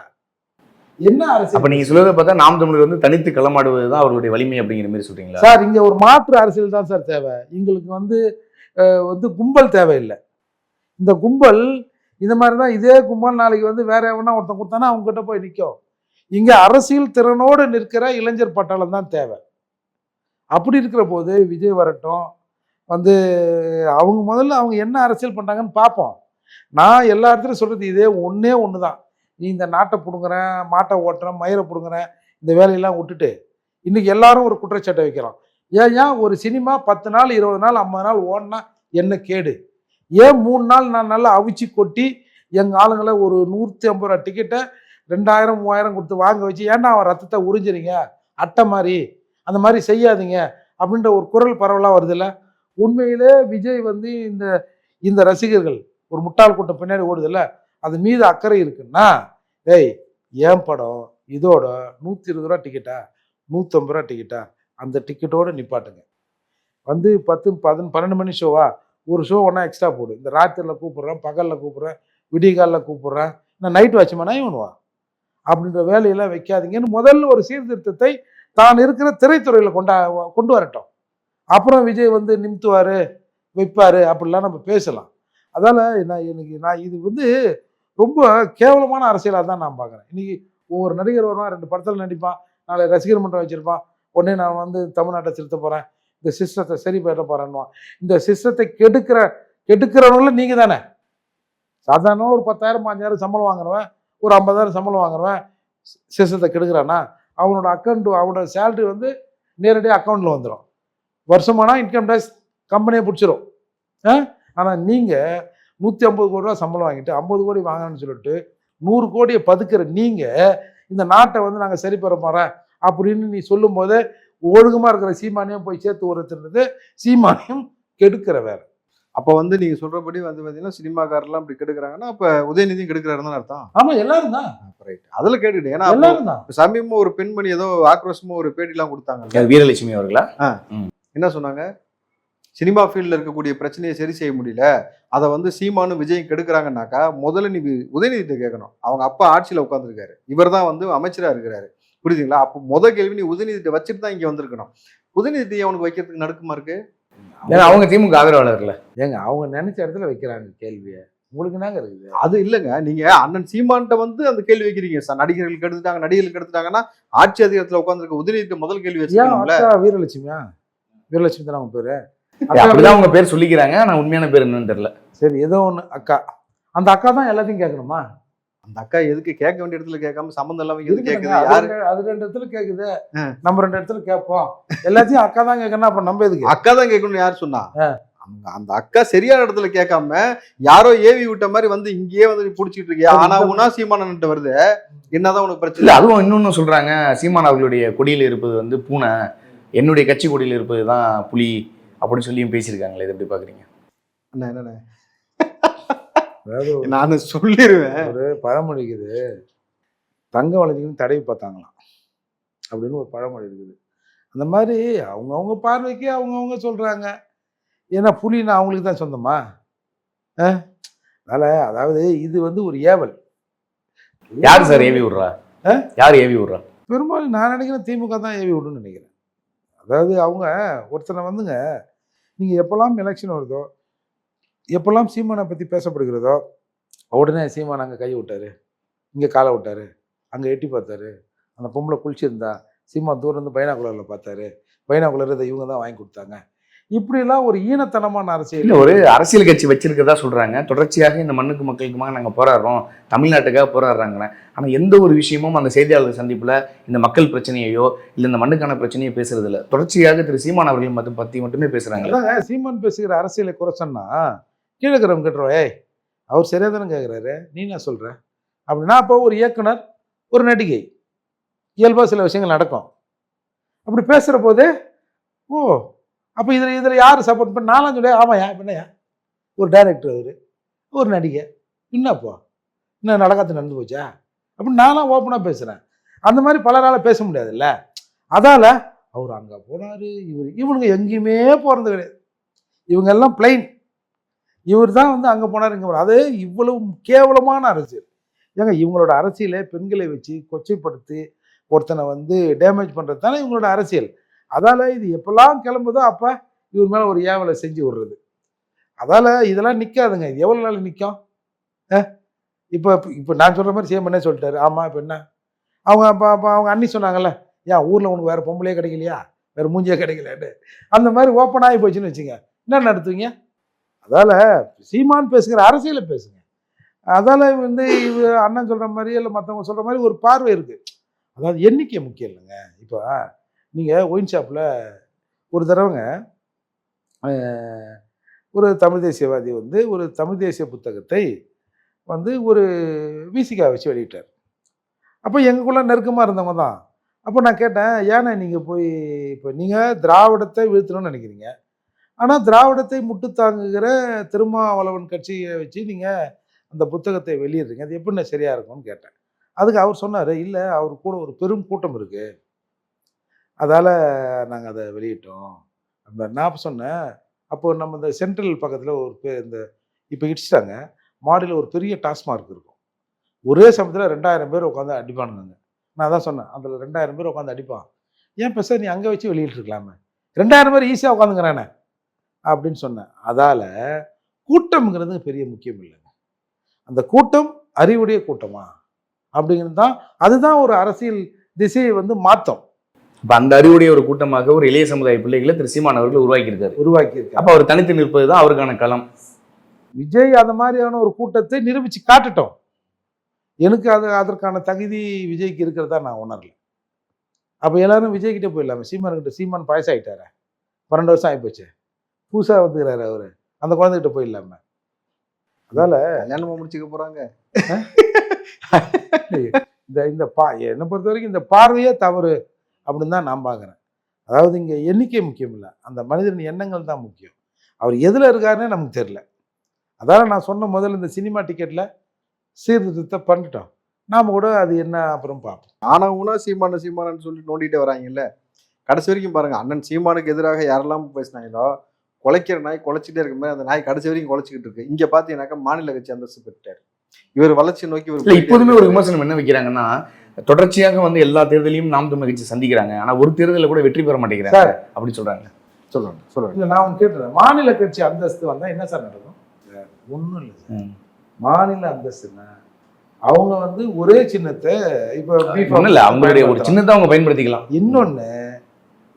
என்ன அரசியல்? அப்ப நீங்க சொல்றதை பார்த்தா நாம் தமிழர் வந்து தனித்து களமாடுவது தான் அவர்களுடைய வலிமை அப்படிங்கிற மாதிரி சொல்றீங்களா? சார் இங்க ஒரு மாற்று அரசியல் தான் சார் தேவை. எங்களுக்கு வந்து வந்து கும்பல் தேவையில்லை. இந்த கும்பல் இந்த மாதிரி தான் இதே கும்பல் நாளைக்கு வந்து வேற எவனா ஒருத்தன் கொடுத்தானா அவங்க கிட்ட போய் நிற்கும் இங்கே அரசியல் திறனோடு நிற்கிற இளைஞர் பட்டாளம் தான் தேவை. அப்படி இருக்கிற போது விஜய் வரட்டும் வந்து அவங்க முதல்ல அவங்க என்ன அரசியல் பண்ணுறாங்கன்னு பார்ப்போம். நான் எல்லா இடத்துலையும் சொல்கிறது இதே ஒன்றே ஒன்று தான் நீ இந்த நாட்டை பிடுங்குறேன் மாட்டை ஓட்டுறேன் மயிரை பிடுங்குறேன் இந்த வேலையெல்லாம் விட்டுட்டு இன்றைக்கி எல்லாரும் ஒரு குற்றச்சாட்டை வைக்கிறோம். ஏன் ஏன் ஒரு சினிமா பத்து நாள் இருபது நாள் ஐம்பது நாள் ஓடினா என்ன கேடு? ஏன் மூணு நாள் நான் நல்லா அவிச்சு கொட்டி எங்கள் ஆளுங்களை ஒரு நூற்றி ஐம்பது ரூபா டிக்கெட்டை ரெண்டாயிரம் மூவாயிரம் கொடுத்து வாங்க வச்சு ஏன்டா அவன் ரத்தத்தை உறிஞ்சுறீங்க? அட்டை மாதிரி. அந்த மாதிரி செய்யாதீங்க. அப்படின்ற ஒரு குரல் பரவலாக வருதுல்ல. உண்மையிலே விஜய் வந்து இந்த இந்த ரசிகர்கள் ஒரு முட்டாள் கூட்டம் பின்னாடி ஓடுதுல்ல அது மீது அக்கறை இருக்குன்னா ஏய் ஏன் படம்? இதோட நூற்றி இருபது ரூபா டிக்கெட்டா நூற்றம்பது ரூபா டிக்கெட்டா அந்த டிக்கெட்டோடு நிப்பாட்டுங்க. வந்து பத்து பதின பன்னெண்டு மணி ஷோவா ஒரு ஷோ ஒன்றா எக்ஸ்ட்ரா போடு. இந்த ராத்திரியில் கூப்பிட்றேன் பகலில் கூப்பிட்றேன் விடிகாலில் கூப்பிட்றேன். நான் நைட் வாட்ச்மேனா இவனுவா? அப்படின்ற வேலையெல்லாம் வைக்காதீங்கன்னு முதல்ல ஒரு சீர்திருத்தத்தை தான் இருக்கிற திரைத்துறையில் கொண்டா கொண்டு வரட்டும். அப்புறம் விஜய் வந்து நிமித்துவார் வைப்பார் அப்படிலாம் நம்ம பேசலாம். அதால் நான் எனக்கு நான் இது வந்து ரொம்ப கேவலமான அரசியலாக தான் நான் பார்க்குறேன். இன்றைக்கி ஒவ்வொரு நடிகர் வருவான் ரெண்டு படத்தில் நடிப்பான் நாளை ரசிகர் மன்றம் வச்சுருப்பான். உடனே நான் வந்து தமிழ்நாட்டை திருத்த போகிறேன் இந்த சிஸ்டத்தை சரி பண்ண போகிறேன்னுவான் இந்த சிஸ்டத்தை கெடுக்கிற கெடுக்கிறவங்கள நீங்கள் தானே சாதாரண ஒரு பத்தாயிரம் பாஞ்சாயிரம் சம்பளம் வாங்குறவன் ஒரு ஐம்பதாயிரம் சம்பளம் வாங்குறவன் சிஸ்டத்தை கெடுக்கிறானா அவனோட அக்கௌண்ட் அவனோட சேலரி வந்து நேரடியாக அக்கௌண்ட்டில் வந்துடும் வருஷமானால் இன்கம் டேக்ஸ் கம்பெனியை பிடிச்சிரும். ஆனால் நீங்கள் நூற்றி ஐம்பது கோடி ரூபா சம்பளம் வாங்கிட்டு ஐம்பது கோடி வாங்கணும்னு சொல்லிட்டு நூறு கோடியை பதுக்கிற நீங்கள் இந்த நாட்டை வந்து நாங்கள் சரி பெற போகிறேன் அப்படின்னு நீ சொல்லும்போது ஒழுக்கமாக இருக்கிற சீமானியம் போய் சேர்த்து உரத்துறது சீமானியம் கெடுக்கிற வேறு அப்ப வந்து நீங்க சொல்றபடி வந்து பாத்தீங்கன்னா சினிமாக்காரெல்லாம் இப்படி கெடுக்குறாங்கன்னா அப்ப உதயநிதியும் கெடுக்கிறாருன்னு அர்த்தம். ஆமாம் எல்லாரும் தான். ரைட் அதுல கேட்டுக்கிட்டேன் ஏன்னா எல்லாரும் தான். ஒரு பெண்மணி ஏதோ ஆக்ரோஷமா ஒரு பேட்டிலாம் கொடுத்தாங்க வீரலட்சுமி அவர்களா? என்ன சொன்னாங்க? சினிமா ஃபீல்டில் இருக்கக்கூடிய பிரச்சனையை சரி செய்ய முடியல. அதை வந்து சீமானும் விஜயும் கெடுக்கிறாங்கன்னாக்கா முதல்ல நீ உதயநிதிட்ட கேட்கணும். அவங்க அப்பா ஆட்சியில் உட்காந்துருக்காரு இவர் தான் வந்து அமைச்சராக இருக்கிறாரு. புரியுதுங்களா? அப்போ முத கேள்வி நீ உதயநிதிட்ட வச்சுட்டு தான் இங்க வந்திருக்கணும். உதயநிதி அவனுக்கு வைக்கிறதுக்கு நடுக்குமா இருக்கு? ஏன்னா அவங்க திமுக ஆதரவாளர்ல ஏங்க அவங்க நினைச்ச இடத்துல வைக்கிறாங்க கேள்வியை. உங்களுக்கு என்னங்க இருக்குது? அது இல்லைங்க. நீங்க அண்ணன் சீமான்ட்ட வந்து அந்த கேள்வி வைக்கிறீங்க. சார் நடிகர்களுக்கு எடுத்துட்டாங்க நடிகர்களுக்கு எடுத்துட்டாங்கன்னா ஆட்சி அதிகாரத்துல உட்காந்துருக்க உதயநிதி முதல் கேள்வி அக்கா வீரலட்சுமியா? வீரலட்சுமி தானே அவங்க பேரு? அப்படிதான் அவங்க பேர் சொல்லிக்கிறாங்க. ஆனா உண்மையான பேர் என்னன்னு தெரியல. சரி ஏதோ ஒண்ணு அக்கா. அந்த அக்கா தான் எல்லாத்தையும் கேட்கணுமா? அந்த அக்கா எதுக்கு கேட்க வேண்டிய இடத்துல கேட்காம சம்மந்தம் இல்லாம எது அது யாரு? அது ரெண்டு இடத்துல கேக்குது. ஆ. நம்ம ரெண்டு இடத்துல கேட்போம். எல்லாத்தையும் அக்கா தான் கேட்கணும். அப்ப நம்ம எதுக்கு? அக்கா தான் கேட்கணும்னு யார் சொன்னா. அந்த அந்த அக்கா சரியான இடத்துல கேட்காம யாரோ ஏவி விட்ட மாதிரி வந்து இங்கேயே வந்து புடிச்சிட்டு இருக்கியா? ஆனா உனா சீமானன்ட்டு வருது. என்னதான் உனக்கு பிரச்சனை? அதுவும் இன்னொன்னு சொல்றாங்க. சீமான் அவர்களுடைய கொடியில் இருப்பது வந்து பூனை. என்னுடைய கட்சி கொடியில் இருப்பது தான் புலி அப்படின்னு சொல்லியும் பேசியிருக்காங்களே இது எப்படி பாக்குறீங்க? என்ன என்ன அதாவது நான் சொல்லிடுவேன் ஒரு பழமொழி இருக்குது. தங்க வளைஞ்சின்னு தடவி பார்த்தாங்களாம் அப்படின்னு ஒரு பழமொழி இருக்குது. அந்த மாதிரி அவங்கவுங்க பார்வைக்கு அவங்கவுங்க சொல்றாங்க. ஏன்னா புலின்னா அவங்களுக்கு தான் சொந்தமா? அதனால அதாவது இது வந்து ஒரு ஏவல். யார் சார் ஏவி விடுறா? யார் ஏவி விடுறா? பெரும்பாலும் நான் நினைக்கிறேன் திமுக தான் ஏவி விடுன்னு நினைக்கிறேன். அதாவது அவங்க ஒருத்தனை வந்துங்க நீங்கள் எப்போல்லாம் எலெக்ஷன் வருதோ எப்போல்லாம் சீமானை பற்றி பேசப்படுகிறதோ உடனே சீமான் அங்கே கை விட்டாரு. இங்கே காலை விட்டாரு. அங்கே எட்டி பார்த்தாரு. அந்த பொம்பளை குளிச்சிருந்தா சீமான் தூரம் இருந்து பைனாகுலரில் பார்த்தாரு. பைனாகுலர் இதை இவங்க தான் வாங்கி கொடுத்தாங்க. இப்படிலாம் ஒரு ஈனத்தனமான அரசியல். ஒரு அரசியல் கட்சி வச்சிருக்கதா சொல்றாங்க. தொடர்ச்சியாக இந்த மண்ணுக்கு மக்களுக்குமாக நாங்க போராடுறோம். தமிழ்நாட்டுக்காக போராடுறாங்க ஆனா எந்த ஒரு விஷயமும் அந்த செய்தியாளர் சந்திப்புல இந்த மக்கள் பிரச்சனையையோ இல்ல இந்த மண்ணுக்கான பிரச்சனையோ பேசுறது இல்ல தொடர்ச்சியாக திரு சீமான் அவர்கள் மட்டும் பத்தி மட்டுமே பேசுறாங்க. அதாங்க சீமான் பேசுகிற அரசியலை குறை சொன்னா கீழே இருக்கிறவங்க கேட்டுருவோம் ஏய் அவர் சரியாக தானே கேட்குறாரு நீ நான் சொல்கிற அப்படின்னா. அப்போ ஒரு இயக்குனர் ஒரு நடிகை. இயல்பாக சில விஷயங்கள் நடக்கும். அப்படி பேசுகிற போதே ஓ அப்போ இதில் இதில் யார் சப்போர்ட் பண்ண? நாலாம் சொல்லி ஆமாயா என்னையா ஒரு டைரக்டர் அவர் ஒரு நடிகை. என்னப்போ என்ன நடக்காத்து நடந்து போச்சா? அப்படின்னு நானும் ஓப்பனாக பேசுகிறேன் அந்த மாதிரி பலரால் பேச முடியாதுல்ல. அதால் அவர் அங்கே போனார் இவர் இவனுங்க எங்கேயுமே போகிறது கிடையாது. இவங்க எல்லாம் பிளைன் இவர் தான் வந்து அங்கே போனார் இங்கே போனார் அது இவ்வளவு கேவலமான அரசியல். ஏங்க இவங்களோட அரசியலை பெண்களை வச்சு கொச்சைப்படுத்தி ஒருத்தனை வந்து டேமேஜ் பண்ணுறது தானே இவங்களோட அரசியல். அதால் இது எப்பெல்லாம் கிளம்புதோ அப்போ இவர் மேலே ஒரு ஏவலை செஞ்சு விடுறது. அதால் இதெல்லாம் நிற்காதுங்க இது எவ்வளோ நாள் நிற்கும் இப்போ இப்போ நான் சொல்கிற மாதிரி சேம் என்ன சொல்லிட்டாரு. ஆமாம் இப்போ என்ன? அவங்க அப்போ அப்போ அவங்க அண்ணி சொன்னாங்கல்ல ஏன் ஊரில் உனக்கு வேறு பொம்பளையே கிடைக்கலையா? வேறு மூஞ்சியே கிடைக்கலன்னு அந்த மாதிரி ஓப்பன் ஆகி போச்சுன்னு வச்சுங்க. என்ன நடத்துவீங்க? அதால் சீமான் பேசுகிற அரசியலை பேசுங்க. அதால் வந்து இவ அண்ணன் சொல்கிற மாதிரி இல்லை மற்றவங்க சொல்கிற மாதிரி ஒரு பார்வை இருக்குது அதாவது எண்ணிக்கை முக்கியம் இல்லைங்க. இப்போ நீங்கள் ஒயின் ஷாப்பில் ஒரு தடவைங்க ஒரு தமிழ் தேசியவாதி வந்து ஒரு தமிழ் தேசிய புத்தகத்தை வந்து ஒரு விசிகா வச்சு வெளியிட்டார். அப்போ எங்களுக்குள்ள நெருக்கமாக இருந்தவங்க தான். அப்போ நான் கேட்டேன் ஏன்னா நீங்கள் போய் இப்போ நீங்கள் திராவிடத்தை வீழ்த்தணும்னு நினைக்கிறீங்க. ஆனால் திராவிடத்தை முட்டு தாங்குகிற திருமாவளவன் கட்சியை வச்சு நீங்கள் அந்த புத்தகத்தை வெளியிடுறீங்க. அது எப்படிண்ணே சரியாக இருக்கும்னு கேட்டேன். அதுக்கு அவர் சொன்னார் இல்லை அவர் கூட ஒரு பெரும் கூட்டம் இருக்குது அதால் நாங்கள் அதை வெளியிட்டோம். அந்த நான் சொன்னேன் அப்போ நம்ம இந்த சென்ட்ரல் பக்கத்தில் ஒரு பெ இந்த இப்போ இடிச்சிட்டாங்க. மாடியில் ஒரு பெரிய டாஸ்மார்க் இருக்கும். ஒரே சமயத்தில் ரெண்டாயிரம் பேர் உட்காந்து அடிப்பானுங்க நான் தான் சொன்னேன் அதில் ரெண்டாயிரம் பேர் உட்காந்து அடிப்பான். ஏன் பெருசாக நீ அங்கே வச்சு வெளியிட்டுருக்கலாமே? ரெண்டாயிரம் பேர் ஈஸியாக உட்காந்துங்கிறானே அப்படின்னு சொன்னேன். அதால் கூட்டம்ங்கிறது பெரிய முக்கியம் இல்லைங்க. அந்த கூட்டம் அறிவுடைய கூட்டமா? அப்படிங்கிறது தான் அதுதான் ஒரு அரசியல் திசையை வந்து மாற்றும். இப்ப அந்த அறிவுடைய ஒரு கூட்டமாக ஒரு இளைய சமுதாய பிள்ளைகளை திரு சீமான் அவர்கள் உருவாக்கியிருக்காரு. உருவாக்கியிருக்காங்க அப்ப அவர் தனித்து நிற்பது தான் அவருக்கான களம். விஜய் அந்த மாதிரியான ஒரு கூட்டத்தை நிரூபிச்சு காட்டட்டும். எனக்கு அது அதற்கான தகுதி விஜய்க்கு இருக்கிறதா நான் உணரல. அப்போ எல்லாரும் விஜய் கிட்ட போயிடலாமே. சீமான் கிட்ட சீமான் பாயசாயிட்டாரே. பன்னெண்டு வருஷம் ஆகிப்போச்சு புதுசாக வந்துக்கிறாரு அவரு. அந்த குழந்தைகிட்ட போயிடலாமே அதால கல்யாணமா முடிச்சுக்க போறாங்க. இந்த இந்த பா என்னை பொறுத்த வரைக்கும் இந்த பார்வையே தவறு அப்படின்னு தான் நான் பார்க்குறேன். அதாவது இங்கே எண்ணிக்கை முக்கியம் இல்லை. அந்த மனிதனின் எண்ணங்கள் தான் முக்கியம். அவர் எதில் இருக்காருன்னே நமக்கு தெரியல. அதால நான் சொன்ன முதல்ல இந்த சினிமா டிக்கெட்டில் சீர்திருத்தத்தை பண்ணிட்டோம். நாம் கூட அது என்ன அப்புறம் பார்ப்போம். ஆனா ஊனா சீமான சீமானன்னு சொல்லி நோண்டிட்டே வராங்கல்ல. கடைசி வரைக்கும் பாருங்க அண்ணன் சீமானுக்கு எதிராக யாரெல்லாம் பேசினாங்களோ குலைக்கிற நாய் குலைச்சிட்டே இருக்க மாதிரி அந்த நாய் கடைசி வரைக்கும் குலைச்சிக்கிட்டு இருக்கு. இங்க பாத்தீங்கன்னாக்கா மாநில கட்சி அந்தஸ்து பெற்றார். இவர் வளர்ச்சி நோக்கி இல்ல இப்போதுமே ஒரு விமர்சனம் என்ன வைக்கிறாங்கன்னா தொடர்ச்சியாக வந்து எல்லா தேர்தலையும் நாம் தமிழ் கட்சி சந்திக்கிறாங்க. ஆனா ஒரு தேர்தலில் கூட வெற்றி பெற மாட்டேங்கிறாங்க சார். அப்படி சொல்றாங்க. சொல்லுங்க சொல்லுங்க. இல்ல நான் கேட்டுறேன். மாநில கட்சி அந்தஸ்து வந்தா என்ன சார் நடக்கும்? ஒன்றும் இல்லை சார். மாநில அந்தஸ்துன்னா அவங்க வந்து ஒரே சின்னத்தை இப்போ இல்ல அவங்களுடைய ஒரு சின்னத்தை அவங்க பயன்படுத்திக்கலாம். இன்னொன்று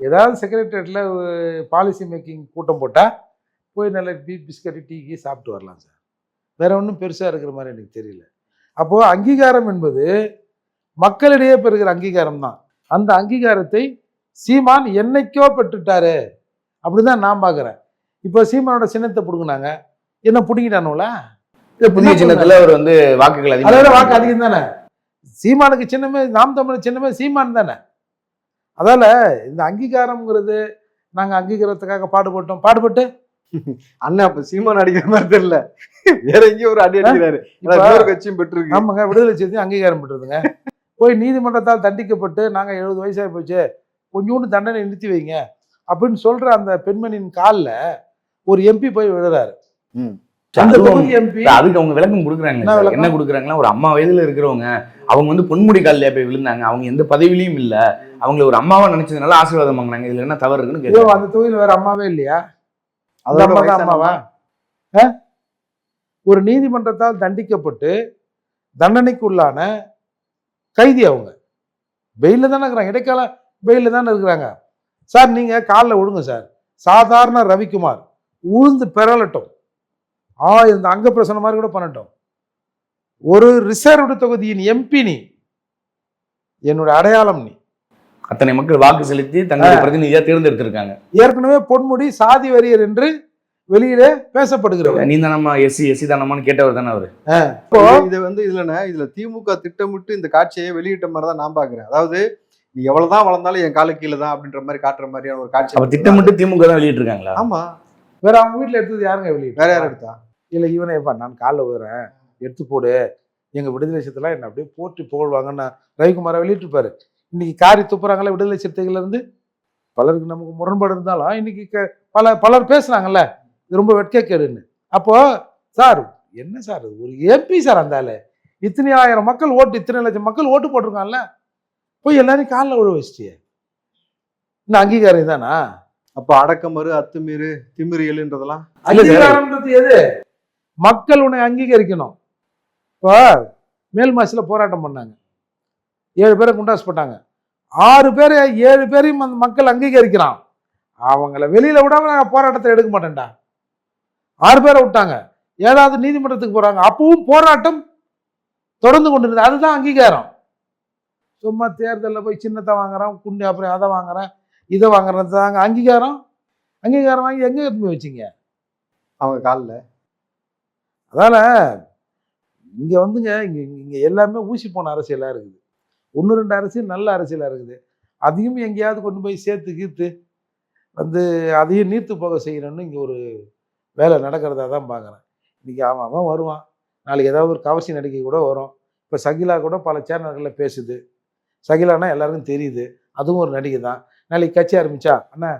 ஏதாவது செக்ரட்டரியேட்டில் பாலிசி மேக்கிங் கூட்டம் போட்டால் போய் நல்ல பீ பிஸ்கட் டீ கீ சாப்பிட்டு வரலாம் சார். வேற ஒன்றும் பெருசாக இருக்கிற மாதிரி எனக்கு தெரியல. அப்போது அங்கீகாரம் என்பது மக்களிடையே பெறுகிற அங்கீகாரம் தான். அந்த அங்கீகாரத்தை சீமான் என்னைக்கோ பெற்றுட்டாரு. அப்படிதான் நான் பார்க்குறேன் இப்போ சீமானோட சின்னத்தை பிடுங்கினாங்க. என்ன பிடிங்கிட்டானுங்களா? இந்த புதிய சின்னத்துல அவர் வந்து வாக்குகள் அதை விட வாக்கு அதிகம் அதிகம் தானே? சீமானுக்கு சின்னமே நாம் தமிழ் சின்னமே சீமான் தானே? அதால இந்த அங்கீகாரம்ங்கிறது நாங்க அங்கீகாரத்துக்காக பாடுபட்டோம். பாடுபட்டு? அண்ணா அப்ப சீமான் அடிக்கிற மாதிரி தெரியல. வேற எங்கேயும் ஒரு அடி அடிக்கிறாரு. கட்சியும் பெற்றிருக்கு. ஆமாங்க விடுதலை செய்தி அங்கீகாரம் பெற்றதுங்க. போய் நீதிமன்றத்தால் தண்டிக்கப்பட்டு நாங்க எழுபது வயசாகி போச்சு. கொஞ்சோண்டு தண்டனை நிறுத்தி வைங்க. அப்படின்னு சொல்ற அந்த பெண்மணியின் காலில் ஒரு எம்பி போய் விழுறாரு. அதுக்கு அவங்க விளக்கம் கொடுக்குறாங்க என்ன கொடுக்குறாங்கன்னா ஒரு அம்மா வயதுல இருக்கிறவங்க அவங்க வந்து பொன்முடி காலில் போய் விழுந்தாங்க. அவங்க எந்த பதவியிலையும் இல்ல. அவங்கள ஒரு அம்மாவா நினைச்சதுனால ஆசீர்வாதம் வாங்கினாங்க இதுல என்ன தவறு இருக்குன்னு அந்த தொகுதியில் வேற அம்மாவே இல்லையா? அந்த அதோட அம்மா தான் வயசான அம்மாவா? ஒரு நீதிமன்றத்தால் தண்டிக்கப்பட்டு தண்டனைக்குள்ளான கைதி அவங்க. பெயில தானே இருக்கிறாங்க. இடைக்கால பெயில தானே இருக்கிறாங்க. சார் நீங்க காலில் விழுங்க சார். சாதாரண ரவிக்குமார். உழுந்து பெறலட்டும். ஆ இந்த அங்க பிரசனம் மாதிரி கூட பண்ணட்டும். ஒரு ரிசர்வ்டு தொகுதியின் எம்பி நீ என்னோட அடையாளம் நீ. அத்தனை மக்கள் வாக்கு செலுத்தி தங்களுடைய பிரதிநிதியா தேர்ந்தெடுத்திருக்காங்க. ஏற்கனவே பொன்முடி சாதி வெறியர் என்று வெளியிலே பேசப்படுகிறவர். நீ தானம்மா எஸ்சி எஸ்சி தானம்மான்னு கேட்டவர் தானே அவரு? இப்போ இது- வந்து இதுலண்ணே இதுல திமுக திட்டமிட்டு இந்த காட்சியை வெளியிட்ட மாதிரி தான் நான் பாக்குறேன். அதாவது நீ எவ்வளவுதான் வளர்ந்தாலும் என் காலு கீழே தான் அப்படின்ற மாதிரி காட்டுற மாதிரியான ஒரு காட்சி அப்ப திட்டமிட்டு திமுக தான் வெளியிட்டிருக்காங்களா? ஆமா. வேற அவங்க வீட்டுல எடுத்தது யாருங்க வெளியிட்டு வேற யார் எடுத்தா? இல்ல இவனை எப்பா நான் காலைல விடுறேன் எடுத்து போடு. எங்க விடுதலை சிறுத்தைலாம் என்ன அப்படியே போற்றி புகழ்வாங்கன்னு ரவிக்குமாரை வெளியிட்டிருப்பாரு இன்னைக்கு காரி துப்புறாங்கல்ல விடுதலை சிறுத்தைகள்ல இருந்து பலருக்கு நமக்கு முரண்பாடு இருந்தாலும் இன்னைக்கு பல பலர் பேசுனாங்கல்ல இது ரொம்ப வெட்கக்கேடுன்னு. அப்போ சார் என்ன சார்? ஒரு எம்பி சார் அந்த ஆளு. இத்தனை ஆயிரம் மக்கள் ஓட்டு இத்தனை லட்சம் மக்கள் ஓட்டு போட்டிருக்காங்கல்ல? போய் எல்லாரையும் காலில் விழ வச்சிட்டியே. இந்த அங்கீகாரம் தானா அப்ப அடக்கமறு அத்துமீறு திமிரியல்ன்றதெல்லாம். அங்கீகாரம்ன்றது எது? மக்கள் உன்னை அங்கீகரிக்கணும். இப்போ மேல் மாசில போராட்டம் பண்ணாங்க. ஏழு பேரை குண்டாஸ் போட்டாங்க. ஆறு பேர் ஏழு பேரையும் அந்த மக்கள் அங்கீகரிக்கிறான். அவங்கள வெளியில் விடாம நாங்கள் போராட்டத்தை எடுக்க மாட்டேன்டா. ஆறு பேரை விட்டாங்க. ஏழாவது நீதிமன்றத்துக்கு போகிறாங்க அப்பவும் போராட்டம் தொடர்ந்து கொண்டு இருந்தது அதுதான் அங்கீகாரம். சும்மா தேர்தலில் போய் சின்னத்தை வாங்குறான் குண்டி அப்புறம் அதை வாங்குறேன் இதை வாங்குறது தாங்க அங்கீகாரம்? அங்கீகாரம் வாங்கி எங்கே எடுத்து போய் வச்சீங்க? அவங்க காலில். அதால் இங்கே வந்துங்க இங்கே இங்கே எல்லாமே ஊசி போன அரசியலாக இருக்குது. ஒன்று ரெண்டு அரசியல் நல்ல அரசியலாக இருக்குது. அதையும் எங்கேயாவது கொண்டு போய் சேர்த்து கீர்த்து வந்து அதையும் நீர்த்து போக செய்யணும்னு இங்கே ஒரு வேலை நடக்கிறதா தான் பார்க்குறேன் இன்றைக்கி அவன் அவன் வருவான். நாளைக்கு ஏதாவது ஒரு கவர்ச்சி நடிகை கூட வரும். இப்போ சகிலா கூட பல சேனல்களில் பேசுது. சகிலானா எல்லாருக்கும் தெரியுது. அதுவும் ஒரு நடிகை தான். நாளைக்கு கட்சி ஆரம்பிச்சா அண்ணா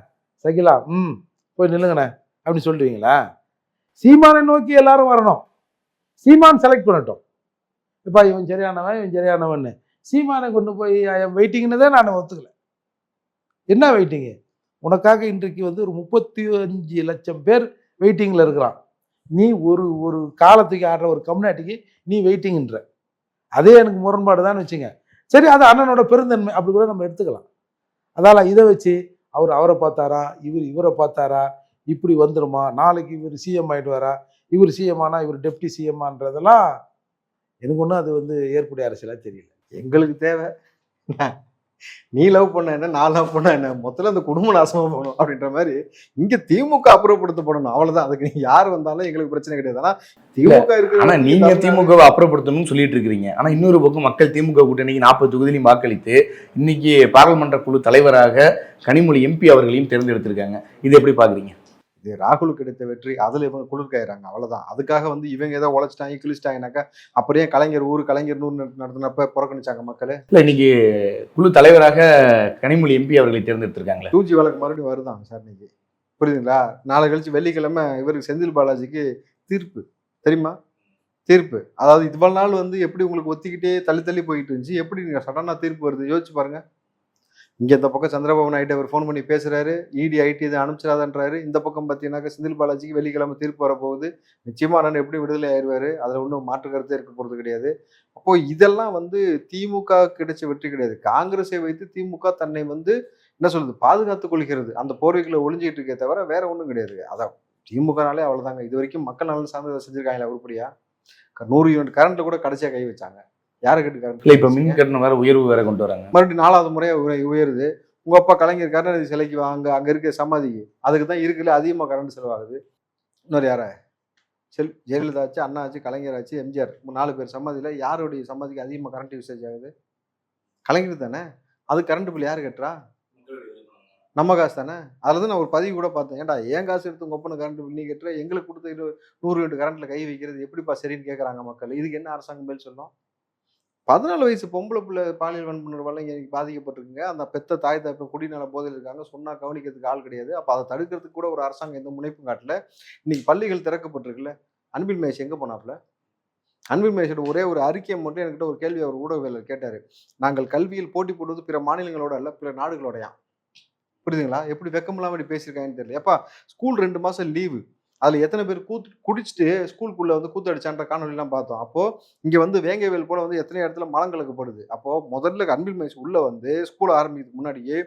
சகிலா ம் போய் நில்லுங்கண்ணே அப்படின்னு சொல்லிடுவீங்களா? சீமானை நோக்கி எல்லாரும் வரணும். சீமான் செலக்ட் பண்ணட்டும். இப்போ இவன் சரியானவன் இவன் சரியானவன்னு. சீமானை கொண்டு போய் வெயிட்டிங்னு தான் நான் ஒத்துக்கல. என்ன வெயிட்டிங்கு உனக்காக இன்றைக்கு வந்து ஒரு முப்பத்தி அஞ்சு லட்சம் பேர் வெயிட்டிங்கில் இருக்கிறான். நீ ஒரு ஒரு காலத்துக்கு ஆடுற ஒரு கம்யூனிட்டிக்கு நீ வெயிட்டிங்ன்ற அதே எனக்கு முரண்பாடு தான் வச்சுங்க. சரி அது அண்ணனோட பெருந்தன்மை அப்படி கூட நம்ம எடுத்துக்கலாம். அதால இதை வச்சு அவர் அவரை பார்த்தாரா? இவர் இவரை பார்த்தாரா? இப்படி வந்துருமா? நாளைக்கு இவர் சிஎம் ஆயிட்டு வரா இவர் சிஎம் ஆனா இவர் டெப்டி சிஎம் ஆன்றதெல்லாம் எனக்கு ஒன்றும் அது வந்து ஏற்புடைய அரசியலாக தெரியல. எங்களுக்கு தேவை. நீ லவ் பண்ண என்ன? நான் லவ் பண்ண என்ன? மொத்தத்துல அந்த குடும்ப நாசமா போகணும் அப்படின்ற மாதிரி இங்க திமுக அப்புறப்படுத்தப்படணும் அவ்வளவுதான். அதுக்கு நீ யார் வந்தாலும் எங்களுக்கு பிரச்சனை கிடையாது. ஆனா திமுக இருக்கிற ஆனா நீங்க திமுகவை அப்புறப்படுத்தணும்னு சொல்லிட்டு இருக்கிறீங்க. ஆனா இன்னொரு பக்கம் மக்கள் திமுக கூட்டணிக்கு நாற்பது தொகுதியிலையும் வாக்களித்து இன்னைக்கு பாராளுமன்ற குழு தலைவராக கனிமொழி எம்பி அவர்களையும் தேர்ந்தெடுத்திருக்காங்க. இது எப்படி பாக்குறீங்க இது ராகுலுக்கு கிடைத்த வெற்றி அதுல இவங்க குளிர்காயிறாங்க அவ்வளவுதான். அதுக்காக வந்து இவங்க ஏதோ உழைச்சிட்டாங்க கிழிச்சிட்டாங்கனாக்கா அப்படியே கலைஞர் ஊர் கலைஞர் நூறு நடத்தினப்ப புறக்கணிச்சாங்க மக்கள். இல்ல இன்னைக்கு குழு தலைவராக கனிமொழி எம்பி அவர்களை தேர்ந்தெடுத்திருக்காங்களே. டூ ஜி வழக்கு மறுபடியும் வருதான் விசாரணைக்கு புரியுதுங்களா? நாளை கழிச்சு வெள்ளிக்கிழமை இவருக்கு செந்தில் பாலாஜிக்கு தீர்ப்பு. தெரியுமா? தீர்ப்பு. அதாவது இவ்வளவு நாள் வந்து எப்படி உங்களுக்கு ஒத்திக்கிட்டே தள்ளி தள்ளி போயிட்டு இருந்துச்சு? எப்படி நீங்க சடனா தீர்ப்பு வருது? யோசிச்சு பாருங்க. இங்கே இந்த பக்கம் சந்திரபாபு நாயுடு அவர் ஃபோன் பண்ணி பேசுகிறாரு இடி ஐடி இதை அனுப்பிச்சிடாதன்றாரு. இந்த பக்கம் பார்த்தீங்கன்னாக்கா செந்தில் பாலாஜிக்கு வெள்ளிக்கிழமை தீர்ப்பு வரப்போகுது. நிச்சயமாக நான் எப்படி விடுதலை ஆயிடுவார் அதில் ஒன்றும் மாற்று கருத்தே இருக்க போகிறது கிடையாது. அப்போது இதெல்லாம் வந்து திமுக கிடைச்ச வெற்றி கிடையாது. காங்கிரஸை வைத்து திமுக தன்னை வந்து என்ன சொல்றது? பாதுகாத்துக் கொள்கிறது. அந்த போர்வைகளை ஒளிஞ்சிட்டு இருக்கே தவிர வேற ஒன்றும் கிடையாது. அதான் திமுகனாலே அவ்வளோதாங்க இது வரைக்கும் மக்கள் நலன் சார்ந்ததை செஞ்சுருக்காங்களா உருப்படியா? நூறு யூனிட் கரண்ட்டில் கூட கடைசியாக கை வச்சாங்க. யாரை கட்டு இல்லை இப்போ மின் கட்டணம் வேற உயர்வு வேற கொண்டு வராங்க. மறுபடியும் நாலாவது முறையா உய- உயருது. உங்க அப்பா கலைஞர் கருணாநிதி சிலைக்கு வாங்க அங்க இருக்க சமாதிக்கு அதுக்கு தான் இருக்குல்ல அதிகமா கரண்ட் செலவாகுது. இன்னொரு யார? செல் ஜெயலலிதா ஆச்சு அண்ணா ஆச்சு கலைஞர் ஆச்சு எம்ஜிஆர். நாலு பேர் சமாதியில யாருடைய சமாதிக்கு அதிகமா கரண்ட் யூசேஜ் ஆகுது? கலைஞர் தானே? அது கரண்ட் பில் யார் கட்டுறா? நம்ம காசு தானே? அதில் தான் நான் ஒரு பதிவு கூட பார்த்தேன். ஏன்டா ஏன் காசு எடுத்து உங்க ஒப்பனை கரண்ட் பில் நீ கட்டுற? எங்களுக்கு கொடுத்த நூறு யூனிட் கரண்ட்ல கை வைக்கிறது எப்படிப்பா சரின்னு கேட்குறாங்க மக்கள். இதுக்கு என்ன அரசாங்கம் மேல் சொல்லும்? பதினாலு வயசு பொம்பளை பிள்ளை பாலியல் வன்புணர்வால் இங்கே பாதிக்கப்பட்டிருக்குங்க. அந்த பெத்த தாய் தப்ப குடிநல போதையில் இருக்காங்க. சொன்னால் கவனிக்கிறதுக்கு ஆள் கிடையாது. அப்போ அதை தடுக்கிறதுக்கு கூட ஒரு அரசாங்கம் எந்த முனைப்பும் காட்டல. இன்னைக்கு பள்ளிகள் திறக்கப்பட்டிருக்குல்ல. அன்பில் மகேஷ் எங்கே போனாப்ல அன்பில் மகேஷோட ஒரே ஒரு அறிக்கையை மட்டும் என்கிட்ட ஒரு கேள்வி அவர் ஊடகவியலர் கேட்டார். நாங்கள் கல்வியில் போட்டி போடுவது பிற மாநிலங்களோட அல்ல பிற நாடுகளோடயா? புரியுதுங்களா? எப்படி வெக்கமில்லாமல் இப்படி பேசியிருக்காங்கன்னு தெரியல. எப்பா ஸ்கூல் ரெண்டு மாதம் லீவு. அதில் எத்தனை பேர் கூத்து குடிச்சிட்டு ஸ்கூலுக்குள்ளே வந்து கூத்து அடிச்சான்ற காணொலிலாம் பார்த்தோம். அப்போ இங்கே வந்து வேங்கைவேல் போல் வந்து எத்தனை இடத்துல மலம் கலக்கப்படுது அப்போது முதல்ல அன்பில் மைஸ் உள்ளே வந்து ஸ்கூல் ஆரம்பிக்கிறதுக்கு முன்னாடியே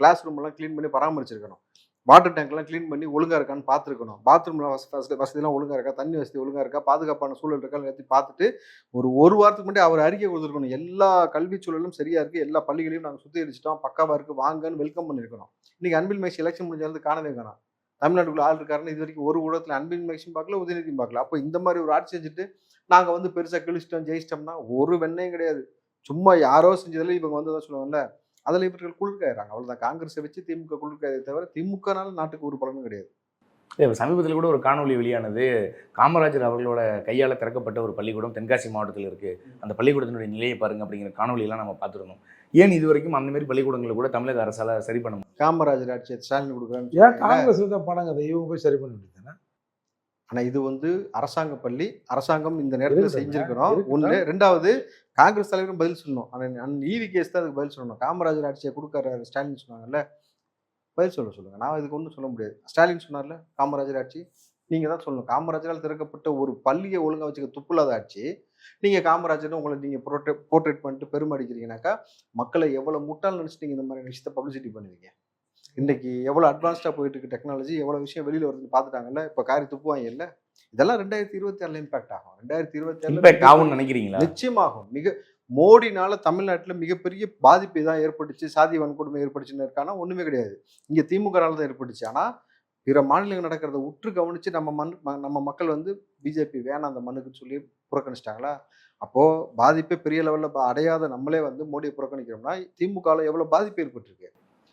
கிளாஸ் ரூம் எல்லாம் க்ளீன் பண்ணி பராமரிச்சிருக்கணும். வாட்டர் டேங்க்லாம் க்ளீன் பண்ணி ஒழுங்காக இருக்கான்னு பார்த்துருக்கணும். பாத்ரூம்லாம் வசதி வசதிலாம் ஒழுங்காக இருக்கா? தண்ணி வசதி ஒழுங்காக இருக்கா? பாதுகாப்பான சூழல் இருக்கா? எல்லாத்தையும் பார்த்துட்டு ஒரு ஒரு வாரத்துக்கு முன்னாடி அவர் அறிக்கை கொடுத்துருக்கணும். எல்லா கல்வி சூழலும் சரியாக இருக்குது எல்லா பள்ளிகளையும் நாங்கள் சுத்திகரிச்சிட்டோம். பக்காவாக இருக்குது வாங்கன்னு வெல்கம் பண்ணிருக்கணும். இன்றைக்கி அன்பில் மேக்ஸ் எலெக்ஷன் முடிஞ்சாலும் காணவே காணும். தமிழ்நாட்டுக்குள்ள ஆள் இருக்காருன்னு இது வரைக்கும் ஒரு ஊடகத்தில் அன்பின் மேக்ஸும் பார்க்கல உதயநிதியும் பார்க்கல. அப்போ இந்த மாதிரி ஒரு ஆட்சி செஞ்சுட்டு நாங்கள் வந்து பெருசாக கிழிச்சிட்டோம் ஜெயிச்சிட்டோம்னா ஒரு வெண்ணையும் கிடையாது. சும்மா யாரோ செஞ்சதில் இவங்க வந்து தான் சொல்லுவாங்கல்ல அதில் இவர்கள் குளிர்காயிறாங்க. அவ்வளோதான் காங்கிரஸை வச்சு திமுக குளிர்காயதை தவிர திமுகனால நாட்டுக்கு ஒரு பலனும் கிடையாது. இப்போ சமீபத்தில் கூட ஒரு காணொளி வெளியானது. காமராஜர் அவர்களோட கையால் திறக்கப்பட்ட ஒரு பள்ளிக்கூடம் தென்காசி மாவட்டத்தில் இருக்குது அந்த பள்ளிக்கூடத்தினுடைய நிலையை பாருங்க அப்படிங்கிற காணொலியெல்லாம் நம்ம பார்த்துருந்தோம். ஏன் இது வரைக்கும் அந்த மாதிரி பள்ளிக்கூடங்களை கூட தமிழக அரசால சரி பண்ண? காமராஜர் ஆட்சியை ஸ்டாலின் கொடுக்குறான்னு ஏன். காங்கிரஸ் தான் பணம் கதை இவங்க போய் சரி பண்ண வேண்டியது ஆனா இது வந்து அரசாங்க பள்ளி. அரசாங்கம் இந்த நேரத்தில் செஞ்சிருக்கிறோம்? ஒண்ணு. ரெண்டாவது காங்கிரஸ் தலைவரும் பதில் சொல்லணும். ஆனால் ஈவி கேஸ் தான் அதுக்கு பதில் சொல்லணும். காமராஜர் ஆட்சியை கொடுக்கறாரு ஸ்டாலின் சொன்னாங்கல்ல. பதில் சொல்ல சொல்லுங்க. நான் இதுக்கு ஒன்றும் சொல்ல முடியாது. ஸ்டாலின் சொன்னார்ல காமராஜர் ஆட்சி. நீங்க தான் சொல்லணும். காமராஜரால் திறக்கப்பட்ட ஒரு பள்ளியை ஒழுங்கா வச்சுக்க துப்புலாத ஆட்சி. நீங்க காமராஜர்னு உங்களை நீங்க போர்ட்ரே போர்ட்ரேட் பண்ணிட்டு பெருமை அடிக்கிறீங்கனாக்கா மக்களை எவ்வளவு முட்டாள் நினைச்சு நீங்க இந்த மாதிரி விஷயத்தை பப்ளிசிட்டி பண்ணுவீங்க? இன்னைக்கு எவ்வளவு அட்வான்ஸ்டா போயிட்டு இருக்கு டெக்னாலஜி எவ்வளவு விஷயம் வெளியில வருதுன்னு பார்த்துட்டாங்கல்ல? இப்ப காரி துப்புவாங்க இல்ல இதெல்லாம் ரெண்டாயிரத்தி இருபத்தி ஆறுல இம்பாக்ட் ஆகும். ரெண்டாயிரத்தி இருபத்தி இம்பாக்ட் ஆகும்னு நினைக்கிறீங்களா? நிச்சயமாகும். மிக மோடினால தமிழ்நாட்டில் மிகப்பெரிய பாதிப்பு தான் ஏற்பட்டுச்சு சாதி வன்கொடுமை ஏற்பட்டுச்சுன்னு இருக்கானா? ஒன்றுமே கிடையாது. இங்கே திமுகனால தான் ஏற்பட்டுச்சு. ஆனால் பிற மாநிலங்கள் நடக்கிறத உற்று கவனித்து நம்ம மண் ம- நம்ம மக்கள் வந்து பிஜேபி வேணாம் அந்த மண்ணுக்குன்னு சொல்லி புறக்கணிச்சிட்டாங்களா? அப்போது பாதிப்பே பெரிய லெவலில் அடையாத நம்மளே வந்து மோடியை புறக்கணிக்கிறோம்னா திமுகவில் எவ்வளோ பாதிப்பு ஏற்பட்டிருக்கு?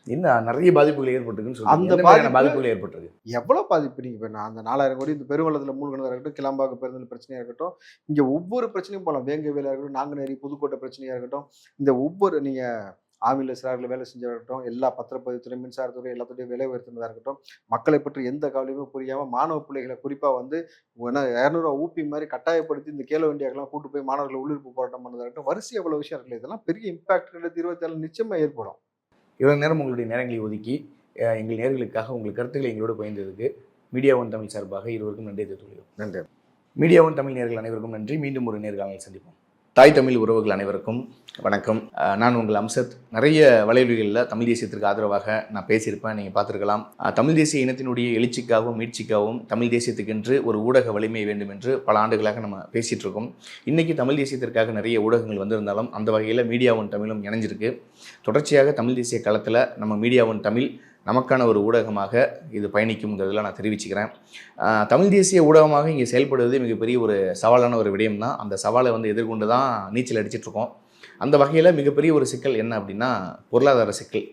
என்ன நிறைய பாதிப்புகள் ஏற்பட்டிருக்குன்னு சொல்லுங்க அந்த மாதிரியான பாதிப்பு- பாதிப்புகள் ஏற்பட்டிருக்கு? எவ்வளவு பாதிப்பு? நீங்க இப்ப நான் அந்த நாலாயிரம் கோடி இந்த பெருவெள்ளத்துல மூழ்கினதா இருக்கட்டும் கிளம்பாக்க பேருந்தில் பிரச்சனையா இருக்கட்டும் இங்க ஒவ்வொரு பிரச்சனையும் போகலாம் வேங்கவேலா இருக்கட்டும் நாங்குநேரி புதுக்கோட்டை பிரச்சனையா இருக்கட்டும் இந்த ஒவ்வொரு நீங்க ஆவில சிறார்கள் வேலை செஞ்சா இருக்கட்டும் எல்லா பத்திரப்பதிவுத்துறை மின்சாரத்துறை எல்லாத்துறையும் விலை உயர்த்தினதா இருக்கட்டும் மக்களை பற்றி எந்த கவலையுமே புரியாம மாணவ பிள்ளைகளை குறிப்பா வந்து இரநூறுவா ஊப்பி மாதிரி கட்டாயப்படுத்தி இந்த கேலோ இந்தியாக்கெல்லாம் கூட்டு போய் மாணவர்களை உள்ளிருப்பு போராட்டம் பண்ணதா இருக்கட்டும் வரிசை எவ்வளவு விஷயம் இருக்குல்ல இதெல்லாம் பெரிய இம்பாக்ட் ரெண்டாயிரத்தி இருபத்தி ஏழு நிச்சயமா ஏற்படும். இவ்வளவு நேரம் உங்களுடைய நேரங்களை ஒதுக்கி எங்கள் நேர்களுக்காக உங்கள் கருத்துக்களை எங்களோடு பகிர்ந்ததுக்கு மீடியா ஒன் தமிழ் சார்பாக இருவருக்கும் நன்றி தெரிவித்துள்ளோம் நன்றி. மீடியா ஒன் தமிழ் நேர்கள் அனைவருக்கும் நன்றி. மீண்டும் ஒரு நேர்காணல் சந்திப்போம். தாய் தமிழ் உறவுகள் அனைவருக்கும் வணக்கம். நான் உங்கள் அம்சத். நிறைய வலைவலிகளில் தமிழ் தேசியத்திற்கு ஆதரவாக நான் பேசியிருப்பேன் நீங்கள் பார்த்துருக்கலாம். தமிழ் தேசிய இனத்தினுடைய எழுச்சிக்காகவும் மீட்சிக்காகவும் தமிழ் தேசியத்துக்கென்று ஒரு ஊடக வலிமை வேண்டும் என்று பல ஆண்டுகளாக நம்ம பேசிகிட்டு இருக்கோம் இன்றைக்கி தமிழ் தேசியத்திற்காக நிறைய ஊடகங்கள் வந்திருந்தாலும் அந்த வகையில் மீடியா தமிழும் இணைஞ்சிருக்கு. தொடர்ச்சியாக தமிழ் தேசிய களத்தில் நம்ம மீடியா தமிழ் நமக்கான ஒரு ஊடகமாக இது பயணிக்கும்ங்கிறதுல நான் தெரிவிச்சுக்கிறேன். தமிழ் தேசிய ஊடகமாக இங்கே செயல்படுவது மிகப்பெரிய ஒரு சவாலான ஒரு விடயம் தான் அந்த சவாலை வந்து எதிர்கொண்டு தான் நீச்சல் அடிச்சிட்ருக்கோம். அந்த வகையில் மிகப்பெரிய ஒரு சிக்கல் என்ன அப்படின்னா பொருளாதார சிக்கல்.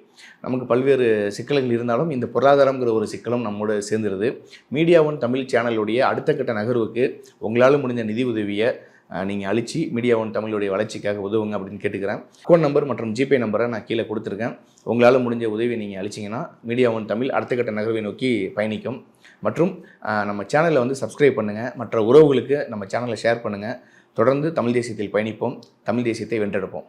நமக்கு பல்வேறு சிக்கல்கள் இருந்தாலும் இந்த பொருளாதாரங்கிற ஒரு சிக்கலும் நம்மோடு சேர்ந்துருது. மீடியாவும் தமிழ் சேனலுடைய அடுத்த கட்ட நகர்வுக்கு உங்களால் முடிஞ்ச நிதி உதவியை நீங்கள் அழிச்சு மீடியா ஒன் தமிழுடைய வளர்ச்சிக்காக உதவுங்க அப்படின்னு கேட்டுக்கிறேன். ஃபோன் நம்பர் மற்றும் ஜிபே நம்பரை நான் கீழே கொடுத்துருக்கேன். உங்களால் முடிஞ்ச உதவி நீங்கள் அழிச்சிங்கன்னா மீடியா ஒன் தமிழ் அடுத்த கட்ட நகர்வை நோக்கி பயணிக்கும். மற்றும் நம்ம சேனலை வந்து சப்ஸ்கிரைப் பண்ணுங்கள் மற்ற உறவுகளுக்கு நம்ம சேனலை ஷேர் பண்ணுங்கள் தொடர்ந்து தமிழ் தேசியத்தில் பயணிப்போம். தமிழ் தேசியத்தை வென்றெடுப்போம்.